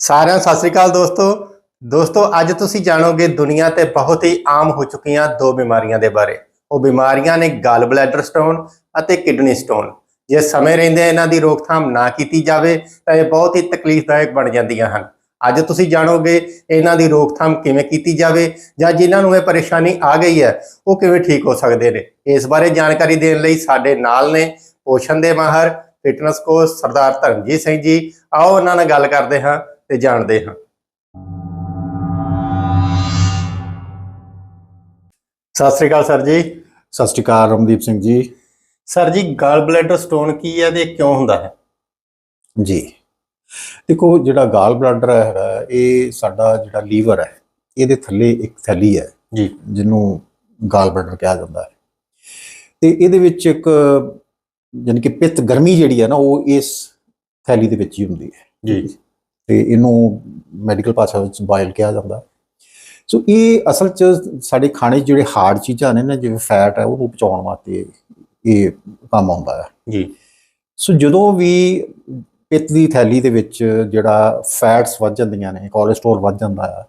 ਸਾਰਿਆਂ ਸਤਿ ਸ੍ਰੀ ਅਕਾਲ ਦੋਸਤੋ। ਦੋਸਤੋ, ਅੱਜ ਤੁਸੀਂ ਜਾਣੋਗੇ ਦੁਨੀਆ ਤੇ ਬਹੁਤ ਹੀ ਆਮ ਹੋ ਚੁੱਕੀਆਂ ਦੋ ਬਿਮਾਰੀਆਂ ਦੇ ਬਾਰੇ। ਉਹ ਬਿਮਾਰੀਆਂ ਨੇ ਗਲ ਬਲੈਡਰ ਸਟੋਨ ਅਤੇ ਕਿਡਨੀ ਸਟੋਨ ਜੇ ਸਮੇਂ ਰਹਿੰਦੇ ਇਹਨਾਂ ਦੀ ਰੋਕਥਾਮ ਨਾ ਕੀਤੀ ਜਾਵੇ, ਤਾਂ ਇਹ ਬਹੁਤ ਹੀ ਤਕਲੀਫਦਾਇਕ ਬਣ ਜਾਂਦੀਆਂ ਹਨ। ਅੱਜ ਤੁਸੀਂ ਜਾਣੋਗੇ ਇਹਨਾਂ ਦੀ ਰੋਕਥਾਮ ਕਿਵੇਂ ਕੀਤੀ ਜਾਵੇ, ਜਾਂ ਜਿਨ੍ਹਾਂ ਨੂੰ ਇਹ ਪਰੇਸ਼ਾਨੀ ਆ ਗਈ ਹੈ, ਉਹ ਕਿਵੇਂ ਠੀਕ ਹੋ ਸਕਦੇ ਨੇ। ਇਸ ਬਾਰੇ ਜਾਣਕਾਰੀ ਦੇਣ ਲਈ ਸਾਡੇ ਨਾਲ ਨੇ ਪੋਸ਼ਣ ਦੇ ਮਾਹਰ ਫਿਟਨੈਸ ਕੋਚ ਸਰਦਾਰ ਧਰਮਜੀਤ ਸਿੰਘ ਜੀ। ਆਓ, ਉਹਨਾਂ ਨਾਲ ਗੱਲ ਕਰਦੇ ਹਾਂ। ਤੇ ਜਾਣਦੇ ਹਾਂ। ਸਤਿ ਸ੍ਰੀ ਅਕਾਲ ਸਰ ਜੀ। ਸਤਿ ਸ਼੍ਰੀ ਅਕਾਲ ਰਮਦੀਪ ਸਿੰਘ ਜੀ। ਸਰ ਜੀ ਗਲ ਬਲੈਡਰ ਸਟੋਨ ਕੀ ਹੈ ਤੇ ਕਿਉਂ ਹੁੰਦਾ ਹੈ? ਜੀ। ਦੇਖੋ ਜਿਹੜਾ ਗਾਲ ਬਲੈਡਰ ਹੈ ਇਹ ਸਾਡਾ ਜਿਹੜਾ ਲੀਵਰ ਹੈ ਇਹਦੇ ਥੱਲੇ ਇੱਕ ਥੈਲੀ ਹੈ ਜੀ। ਜਿਹਨੂੰ ਗਾਲ ਬਲੈਡਰ ਕਿਹਾ ਜਾਂਦਾ ਹੈ। ਤੇ ਇਹਦੇ ਵਿੱਚ ਇੱਕ ਯਾਨੀ ਕਿ ਪਿੱਤ ਗਰਮੀ ਜਿਹੜੀ ਹੈ ਨਾ ਉਹ ਇਸ ਥੈਲੀ ਦੇ ਵਿੱਚ ਹੀ ਹੁੰਦੀ ਹੈ। ਜੀ। ਤੇ ਇਹਨੂੰ ਮੈਡੀਕਲ ਭਾਸ਼ਾ ਵਿੱਚ ਬਾਇਲ ਕਿਹਾ ਜਾਂਦਾ। ਸੋ ਇਹ ਅਸਲ 'ਚ ਸਾਡੇ ਖਾਣੇ 'ਚ ਜਿਹੜੇ ਹਾਰਡ ਚੀਜ਼ਾਂ ਨੇ ਨਾ ਜਿਵੇਂ ਫੈਟ ਹੈ ਉਹਨੂੰ ਪਚਾਉਣ ਵਾਸਤੇ ਇਹ ਕੰਮ ਆਉਂਦਾ ਹੈ ਜੀ ਸੋ ਜਦੋਂ ਵੀ ਪਿੱਤ ਦੀ ਥੈਲੀ ਦੇ ਵਿੱਚ ਜਿਹੜਾ ਫੈਟਸ ਵੱਧ ਜਾਂਦੀਆਂ ਨੇ ਕੋਲੇਸਟ੍ਰੋਲ ਵੱਧ ਜਾਂਦਾ ਹੈ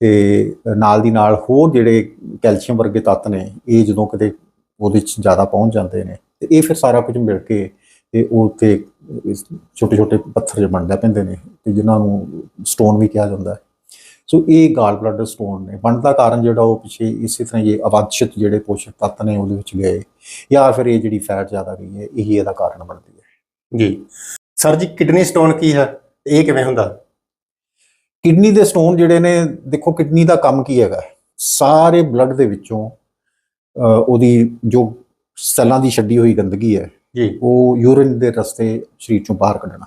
ਤੇ ਨਾਲ ਦੀ ਨਾਲ ਹੋਰ ਜਿਹੜੇ ਕੈਲਸ਼ੀਅਮ ਵਰਗੇ ਤੱਤ ਨੇ ਇਹ ਜਦੋਂ ਕਿਤੇ ਉਹਦੇ ਵਿੱਚ ਜ਼ਿਆਦਾ ਪਹੁੰਚ ਜਾਂਦੇ ਨੇ ਤੇ ਇਹ ਫਿਰ ਸਾਰਾ ਕੁਝ ਮਿਲ ਕੇ ਤੇ ਉਹ ਤੇ ਛੋਟੇ ਛੋਟੇ ਪੱਥਰ ਜਿਹੇ ਬਣਦੇ ਪੈਂਦੇ ਨੇ ਤੇ ਜਿਨ੍ਹਾਂ ਨੂੰ ਸਟੋਨ ਵੀ ਕਿਹਾ ਜਾਂਦਾ ਹੈ। ਸੋ ਇਹ ਗਾਲ ਬਲੱਡਰ ਸਟੋਨ ਨੇ। ਬਣਨ ਦਾ ਕਾਰਨ ਜਿਹੜਾ ਉਹ ਪਿਛੇ ਇਸੇ ਤਰ੍ਹਾਂ ਇਹ ਅਵਾਂਛਿਤ ਜਿਹੜੇ ਪੋਸ਼ਕ ਤੱਤ ਨੇ ਉਹਦੇ ਵਿੱਚ ਗਏ ਜਾਂ ਫਿਰ ਇਹ ਜਿਹੜੀ ਫੈਟ ਜ਼ਿਆਦਾ ਗਈ ਹੈ ਇਹੀ ਇਹਦਾ ਕਾਰਨ ਬਣਦੀ ਹੈ। ਜੀ। ਸਰ ਜੀ ਕਿਡਨੀ ਸਟੋਨ ਕੀ ਹੈ? ਇਹ ਕਿਵੇਂ ਹੁੰਦਾ? ਕਿਡਨੀ ਦੇ ਸਟੋਨ ਜਿਹੜੇ ਨੇ ਦੇਖੋ ਕਿਡਨੀ ਦਾ ਕੰਮ ਕੀ ਹੈਗਾ? ਸਾਰੇ ਬਲੱਡ ਦੇ ਵਿੱਚੋਂ ਉਹਦੀ ਜੋ ਸੈੱਲਾਂ ਦੀ ਛੱਡੀ ਹੋਈ ਗੰਦਗੀ ਹੈ ਜੀ। ਉਹ ਯੂਰਿਨ ਦੇ ਰਸਤੇ ਸਰੀਰ ਚੋਂ ਬਾਹਰ ਕੱਢਣਾ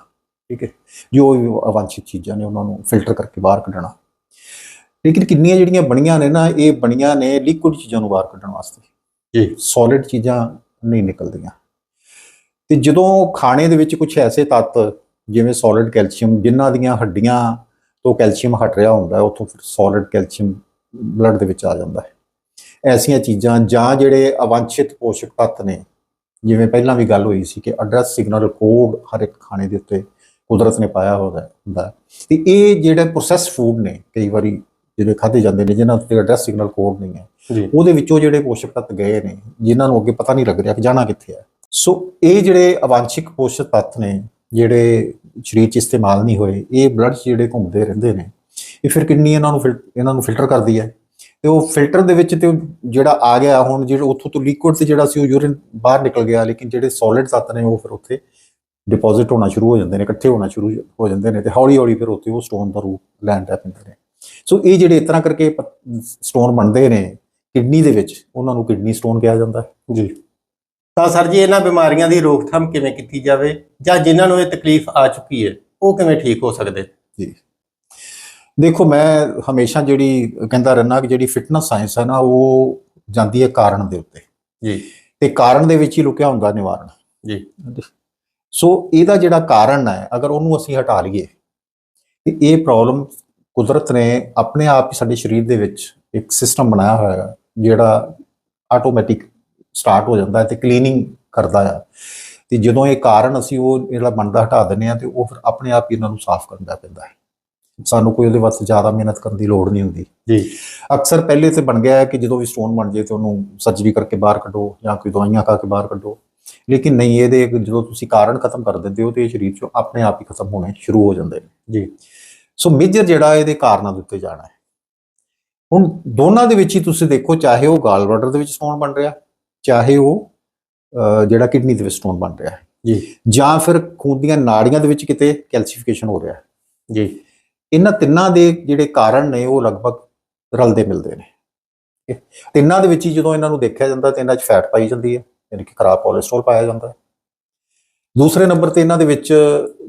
ਠੀਕ ਹੈ। ਜੋ ਅਵਾਂਛਿਤ ਚੀਜ਼ਾਂ ਨੇ ਉਹਨਾਂ ਨੂੰ ਫਿਲਟਰ ਕਰਕੇ ਬਾਹਰ ਕੱਢਣਾ। ਲੇਕਿਨ ਕਿੰਨੀਆਂ ਜਿਹੜੀਆਂ ਬਣੀਆਂ ਨੇ ਨਾ ਇਹ ਬਣੀਆਂ ਨੇ ਲਿਕੁਇਡ ਚੀਜ਼ਾਂ ਨੂੰ ਬਾਹਰ ਕੱਢਣ ਵਾਸਤੇ। ਜੀ। ਸੋਲਿਡ ਚੀਜ਼ਾਂ ਨਹੀਂ ਨਿਕਲਦੀਆਂ। ਤੇ ਜਦੋਂ ਖਾਣੇ ਦੇ ਵਿੱਚ ਕੁਝ ਐਸੇ ਤੱਤ ਜਿਵੇਂ ਸੋਲਿਡ ਕੈਲਸ਼ੀਅਮ ਜਿਨ੍ਹਾਂ ਦੀਆਂ ਹੱਡੀਆਂ ਤੋਂ ਕੈਲਸ਼ੀਅਮ ਹਟ ਰਿਹਾ ਹੁੰਦਾ ਉੱਥੋਂ ਫਿਰ ਸੋਲਿਡ ਕੈਲਸ਼ੀਅਮ ਬਲੱਡ ਦੇ ਵਿੱਚ ਆ ਜਾਂਦਾ ਹੈ। ਐਸੀਆਂ ਚੀਜ਼ਾਂ ਜਾਂ ਜਿਹੜੇ ਅਵਾਂਛਿਤ ਪੋਸ਼ਕ ਤੱਤ ਨੇ ਜਿਵੇਂ ਪਹਿਲਾਂ ਵੀ ਗੱਲ ਹੋਈ ਸੀ ਕਿ ਐਡਰੈਸ ਸਿਗਨਲ ਕੋਡ ਹਰ ਇੱਕ ਖਾਣੇ ਦੇ ਉੱਤੇ ਕੁਦਰਤ ਨੇ ਪਾਇਆ ਹੋਦਾ ਹੁੰਦਾ। ਤੇ ਇਹ ਜਿਹੜੇ ਪ੍ਰੋਸੈਸ ਫੂਡ ਨੇ ਕਈ ਵਾਰੀ ਜਿਹੜੇ ਖਾਦੇ ਜਾਂਦੇ ਨੇ ਜਿਨ੍ਹਾਂ ਉੱਤੇ ਐਡਰੈਸ ਸਿਗਨਲ ਕੋਡ ਨਹੀਂ ਹੈ ਉਹਦੇ ਵਿੱਚੋਂ ਜਿਹੜੇ ਪੋਸ਼ਕ ਤੱਤ ਗਏ ਨੇ ਜਿਨ੍ਹਾਂ ਨੂੰ ਅੱਗੇ ਪਤਾ ਨਹੀਂ ਲੱਗ ਰਿਹਾ ਕਿ ਜਾਣਾ ਕਿੱਥੇ ਹੈ। ਸੋ ਇਹ ਜਿਹੜੇ ਅਵਾਂਛਿਕ ਪੋਸ਼ਕ ਤੱਤ ਨੇ ਜਿਹੜੇ ਸਰੀਰ 'ਚ ਇਸਤੇਮਾਲ ਨਹੀਂ ਹੋਏ ਇਹ ਬਲੱਡ 'ਚ ਜਿਹੜੇ ਘੁੰਮਦੇ ਰਹਿੰਦੇ ਨੇ ਇਹ ਫਿਰ ਕਿੰਨੀ ਇਹਨਾਂ ਨੂੰ ਇਹਨਾਂ ਨੂੰ ਫਿਲਟਰ ਕਰਦੀ ਹੈ? ਤੇ ਉਹ ਫਿਲਟਰ ਦੇ ਵਿੱਚ ਤੇ ਉਹ ਜਿਹੜਾ ਆ ਗਿਆ ਹੁਣ ਜਿਹੜਾ ਉੱਥੋਂ ਤੋਂ ਲਿਕੁਇਡ ਤੇ ਜਿਹੜਾ ਸੀ ਉਹ ਯੂਰਿਨ ਬਾਹਰ ਨਿਕਲ ਗਿਆ ਲੇਕਿਨ ਜਿਹੜੇ ਸੋਲਿਡ ਤੱਤ ਨੇ ਉਹ ਫਿਰ ਉੱਥੇ ਡਿਪੋਜ਼ਿਟ ਹੋਣਾ ਸ਼ੁਰੂ ਹੋ ਜਾਂਦੇ ਨੇ ਇਕੱਠੇ ਹੋਣਾ ਸ਼ੁਰੂ ਹੋ ਜਾਂਦੇ ਨੇ ਤੇ ਹੌਲੀ ਹੌਲੀ ਫਿਰ ਉੱਥੇ ਉਹ ਸਟੋਨ ਦਾ ਰੂਪ ਲੈਣ ਲੱਗ ਪੈਂਦੇ ਨੇ। ਸੋ ਇਹ ਜਿਹੜੇ ਇਸ ਤਰ੍ਹਾਂ ਕਰਕੇ ਸਟੋਨ ਬਣਦੇ ਨੇ ਕਿਡਨੀ ਦੇ ਵਿੱਚ ਉਹਨਾਂ ਨੂੰ ਕਿਡਨੀ ਸਟੋਨ ਕਿਹਾ ਜਾਂਦਾ ਹੈ। ਜੀ। ਤਾਂ ਸਰ ਜੀ ਇਹਨਾਂ ਬਿਮਾਰੀਆਂ ਦੀ ਰੋਕਥਾਮ ਕਿਵੇਂ ਕੀਤੀ ਜਾਵੇ ਜਾਂ ਜਿਨ੍ਹਾਂ ਨੂੰ ਇਹ ਤਕਲੀਫ ਆ ਚੁੱਕੀ ਹੈ ਉਹ ਕਿਵੇਂ ਠੀਕ ਹੋ ਸਕਦੇ? ਜੀ। ਦੇਖੋ ਮੈਂ ਹਮੇਸ਼ਾ ਜਿਹੜੀ ਕਹਿੰਦਾ ਰਹਿਣਾ ਕਿ ਜਿਹੜੀ ਫਿਟਨੈਸ ਸਾਇੰਸ ਹੈ ਨਾ ਉਹ ਜਾਂਦੀ ਹੈ ਕਾਰਨ ਦੇ ਉੱਤੇ। ਜੀ। ਤੇ ਕਾਰਨ ਦੇ ਵਿੱਚ ਹੀ ਲੁਕਿਆ ਹੁੰਦਾ ਨਿਵਾਰਨ। ਜੀ। ਸੋ ਇਹਦਾ ਜਿਹੜਾ ਕਾਰਨ ਹੈ ਅਗਰ ਉਹਨੂੰ ਅਸੀਂ ਹਟਾ ਲਈਏ ਤੇ ਇਹ ਪ੍ਰੋਬਲਮ ਕੁਦਰਤ ਨੇ ਆਪਣੇ ਆਪ ਹੀ ਸਾਡੇ ਸਰੀਰ ਦੇ ਵਿੱਚ ਇੱਕ ਸਿਸਟਮ ਬਣਾਇਆ ਹੋਇਆ ਹੈ ਜਿਹੜਾ ਆਟੋਮੈਟਿਕ ਸਟਾਰਟ ਹੋ ਜਾਂਦਾ ਹੈ ਤੇ ਕਲੀਨਿੰਗ ਕਰਦਾ ਹੈ। ਤੇ ਜਦੋਂ ਇਹ ਕਾਰਨ ਅਸੀਂ ਉਹ ਜਿਹੜਾ ਬਣਦਾ ਹਟਾ ਦਿੰਦੇ ਆ ਤੇ ਉਹ ਫਿਰ ਆਪਣੇ ਆਪ ਹੀ ਇਹਨਾਂ ਨੂੰ ਸਾਫ਼ ਕਰਨਾ ਪੈਂਦਾ ਹੈ। ਸਾਨੂੰ ਕੋਈ ਉਹਦੇ ਵਾਸਤੇ ਜ਼ਿਆਦਾ ਮਿਹਨਤ ਕਰਨ ਦੀ ਲੋੜ ਨਹੀਂ ਹੁੰਦੀ। ਜੀ। ਅਕਸਰ ਪਹਿਲੇ ਤੇ ਬਣ ਗਿਆ ਹੈ ਕਿ ਜਦੋਂ ਵੀ ਸਟੋਨ ਬਣ ਜੇ ਤੇ ਉਹਨੂੰ ਸਰਜਰੀ ਕਰਕੇ ਬਾਹਰ ਕੱਢੋ ਜਾਂ ਕੋਈ ਦਵਾਈਆਂ ਖਾ ਕੇ ਬਾਹਰ ਕੱਢੋ। ਲੇਕਿਨ ਨਹੀਂ ਇਹਦੇ ਜਦੋਂ ਤੁਸੀਂ ਕਾਰਨ ਖਤਮ ਕਰ ਦਿੰਦੇ ਹੋ ਤੇ ਇਹ ਸਰੀਰ ਚੋਂ ਆਪਣੇ ਆਪ ਹੀ ਖਤਮ ਹੋਣੇ ਸ਼ੁਰੂ ਹੋ ਜਾਂਦੇ ਨੇ। ਜੀ। ਸੋ ਮੇਜਰ ਜਿਹੜਾ ਇਹਦੇ ਕਾਰਨਾਂ ਦੇ ਉੱਤੇ ਜਾਣਾ ਹੈ। ਹੁਣ ਦੋਨਾਂ ਦੇ ਵਿੱਚ ਹੀ ਤੁਸੀਂ ਦੇਖੋ ਚਾਹੇ ਉਹ ਗਾਲ ਬਲੈਡਰ ਦੇ ਵਿੱਚ ਸਟੋਨ ਬਣ ਰਿਹਾ ਚਾਹੇ ਉਹ ਜਿਹੜਾ ਕਿਡਨੀ ਦੇ ਵਿੱਚ ਸਟੋਨ ਬਣ ਰਿਹਾ ਹੈ। ਜੀ। ਜਾਂ ਫਿਰ ਖੂਨ ਦੀਆਂ ਨਾੜੀਆਂ ਦੇ ਵਿੱਚ ਕਿਤੇ ਕੈਲਸੀਫਿਕੇਸ਼ਨ ਹੋ ਰਿਹਾ ਹੈ। ਜੀ। ਇਹਨਾਂ ਤਿੰਨਾਂ ਦੇ ਜਿਹੜੇ ਕਾਰਨ ਨੇ ਉਹ ਲਗਭਗ ਰਲਦੇ ਮਿਲਦੇ ਨੇ। ਤਿੰਨਾਂ ਦੇ ਵਿੱਚ ਹੀ ਜਦੋਂ ਇਹਨਾਂ ਨੂੰ ਦੇਖਿਆ ਜਾਂਦਾ ਤੇ ਇਹਨਾਂ 'ਚ ਫੈਟ ਪਾਈ ਜਾਂਦੀ ਹੈ ਯਾਨੀ ਕਿ ਖਰਾਬ ਕੋਲੇਸਟ੍ਰੋਲ ਪਾਇਆ ਜਾਂਦਾ ਹੈ। ਦੂਸਰੇ ਨੰਬਰ ਤੇ ਇਹਨਾਂ ਦੇ ਵਿੱਚ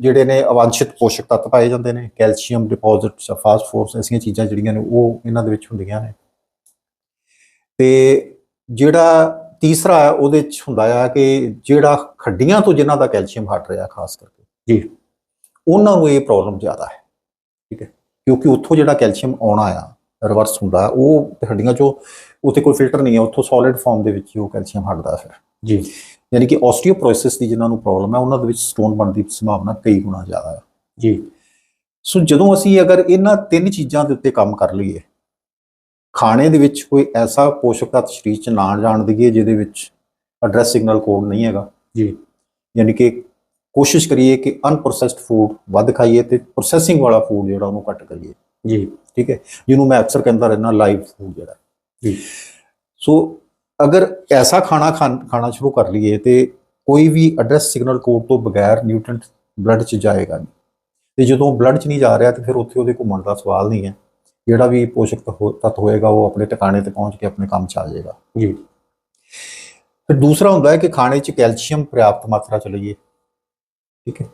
ਜਿਹੜੇ ਨੇ ਅਵਾਂਛਿਤ ਪੋਸ਼ਕ ਤੱਤ ਪਾਏ ਜਾਂਦੇ ਨੇ ਕੈਲਸ਼ੀਅਮ ਡਿਪੋਜ਼ਿਟਸ ਫਾਸਫੋਰਸ ਐਸੀਆਂ ਚੀਜ਼ਾਂ ਜਿਹੜੀਆਂ ਨੇ ਉਹ ਇਹਨਾਂ ਦੇ ਵਿੱਚ ਹੁੰਦੀਆਂ ਨੇ। ਤੇ ਜਿਹੜਾ ਤੀਸਰਾ ਹੈ ਉਹਦੇ ਵਿੱਚ ਹੁੰਦਾ ਆ ਕਿ ਜਿਹੜਾ ਹੱਡੀਆਂ ਤੋਂ ਜਿਨ੍ਹਾਂ ਦਾ ਕੈਲਸ਼ੀਅਮ ਹਟ ਰਿਹਾ ਖਾਸ ਕਰਕੇ ਜੀ। ਉਹਨਾਂ ਨੂੰ ਇਹ ਪ੍ਰੋਬਲਮ ਜ਼ਿਆਦਾ ਹੈ। ਕਿਉਂਕਿ ਉੱਥੋਂ ਜਿਹੜਾ ਕੈਲਸ਼ੀਅਮ ਆਉਣਾ ਆ ਰਿਵਰਸ ਹੁੰਦਾ ਉਹ ਹੱਡੀਆਂ ਚੋਂ ਉੱਥੇ ਕੋਈ ਫਿਲਟਰ ਨਹੀਂ ਹੈ ਉੱਥੋਂ ਸੋਲਿਡ ਫਾਰਮ ਦੇ ਵਿੱਚ ਹੀ ਉਹ ਕੈਲਸ਼ੀਅਮ ਹਟਦਾ ਫਿਰ। ਜੀ। ਯਾਨੀ ਕਿ ਆਸਟੀਓਪੋਰੋਸਿਸ ਦੀ ਜਿਨ੍ਹਾਂ ਨੂੰ ਪ੍ਰੋਬਲਮ ਹੈ ਉਹਨਾਂ ਦੇ ਵਿੱਚ ਸਟੋਨ ਬਣਨ ਦੀ ਸੰਭਾਵਨਾ ਕਈ ਗੁਣਾ ਜ਼ਿਆਦਾ ਹੈ ਜੀ। ਸੋ ਜਦੋਂ ਅਸੀਂ ਅਗਰ ਇਹਨਾਂ ਤਿੰਨ ਚੀਜ਼ਾਂ ਦੇ ਉੱਤੇ ਕੰਮ ਕਰ ਲਈਏ ਖਾਣੇ ਦੇ ਵਿੱਚ ਕੋਈ ਐਸਾ ਪੋਸ਼ਕ ਤੱਤ ਸਰੀਰ ਚ ਨਾ ਜਾਣ ਦਈਏ ਜਿਹਦੇ ਵਿੱਚ ਐਡਰੈਸ ਸਿਗਨਲ ਕੋਡ ਨਹੀਂ ਹੈਗਾ। ਜੀ। ਯਾਨੀ ਕਿ ਕੋਸ਼ਿਸ਼ ਕਰੀਏ ਕਿ ਅਨਪ੍ਰੋਸੈਸਡ ਫੂਡ ਵੱਧ ਖਾਈਏ ਤੇ ਪ੍ਰੋਸੈਸਿੰਗ ਵਾਲਾ ਫੂਡ ਜਿਹੜਾ ਉਹਨੂੰ ਘੱਟ ਕਰੀਏ। ਜੀ। ਠੀਕ ਹੈ? ਜਿਹਨੂੰ ਮੈਂ ਅਕਸਰ ਕਹਿੰਦਾ ਰਹਿੰਦਾ ਲਾਈਵ ਫੂਡ ਜਿਹੜਾ। ਜੀ। ਸੋ ਅਗਰ ਐਸਾ ਖਾਣਾ ਖਾਣ- ਸ਼ੁਰੂ ਕਰ ਲਈਏ ਤੇ ਕੋਈ ਵੀ ਐਡਰੈਸ ਸਿਗਨਲ ਕੋਡ ਤੋਂ ਬਗੈਰ ਨਿਊਟ੍ਰੀਐਂਟ ਬਲੱਡ 'ਚ ਜਾਏਗਾ ਨਹੀਂ। ਤੇ ਜਦੋਂ ਬਲੱਡ 'ਚ ਨਹੀਂ ਜਾ ਰਿਹਾ ਤੇ ਫਿਰ ਉੱਥੇ ਉਹਦੇ ਘੁੰਮਣ ਦਾ ਸਵਾਲ ਨਹੀਂ ਹੈ। ਜਿਹੜਾ ਵੀ ਪੋਸ਼ਕ ਤੱਤ ਹੋਏਗਾ ਉਹ ਆਪਣੇ ਟਿਕਾਣੇ ਤੇ ਪਹੁੰਚ ਕੇ ਆਪਣੇ ਕੰਮ 'ਚ ਆ ਜਾਏਗਾ। ਜੀ। ਫਿਰ ਦੂਸਰਾ ਹੁੰਦਾ ਹੈ ਕਿ ਖਾਣੇ 'ਚ ਕੈਲਸ਼ੀਅਮ ਪ੍ਰਾਪਤ ਮਾਤਰਾ ਚ ਲਈਏ। ਠੀਕ ਹੈ।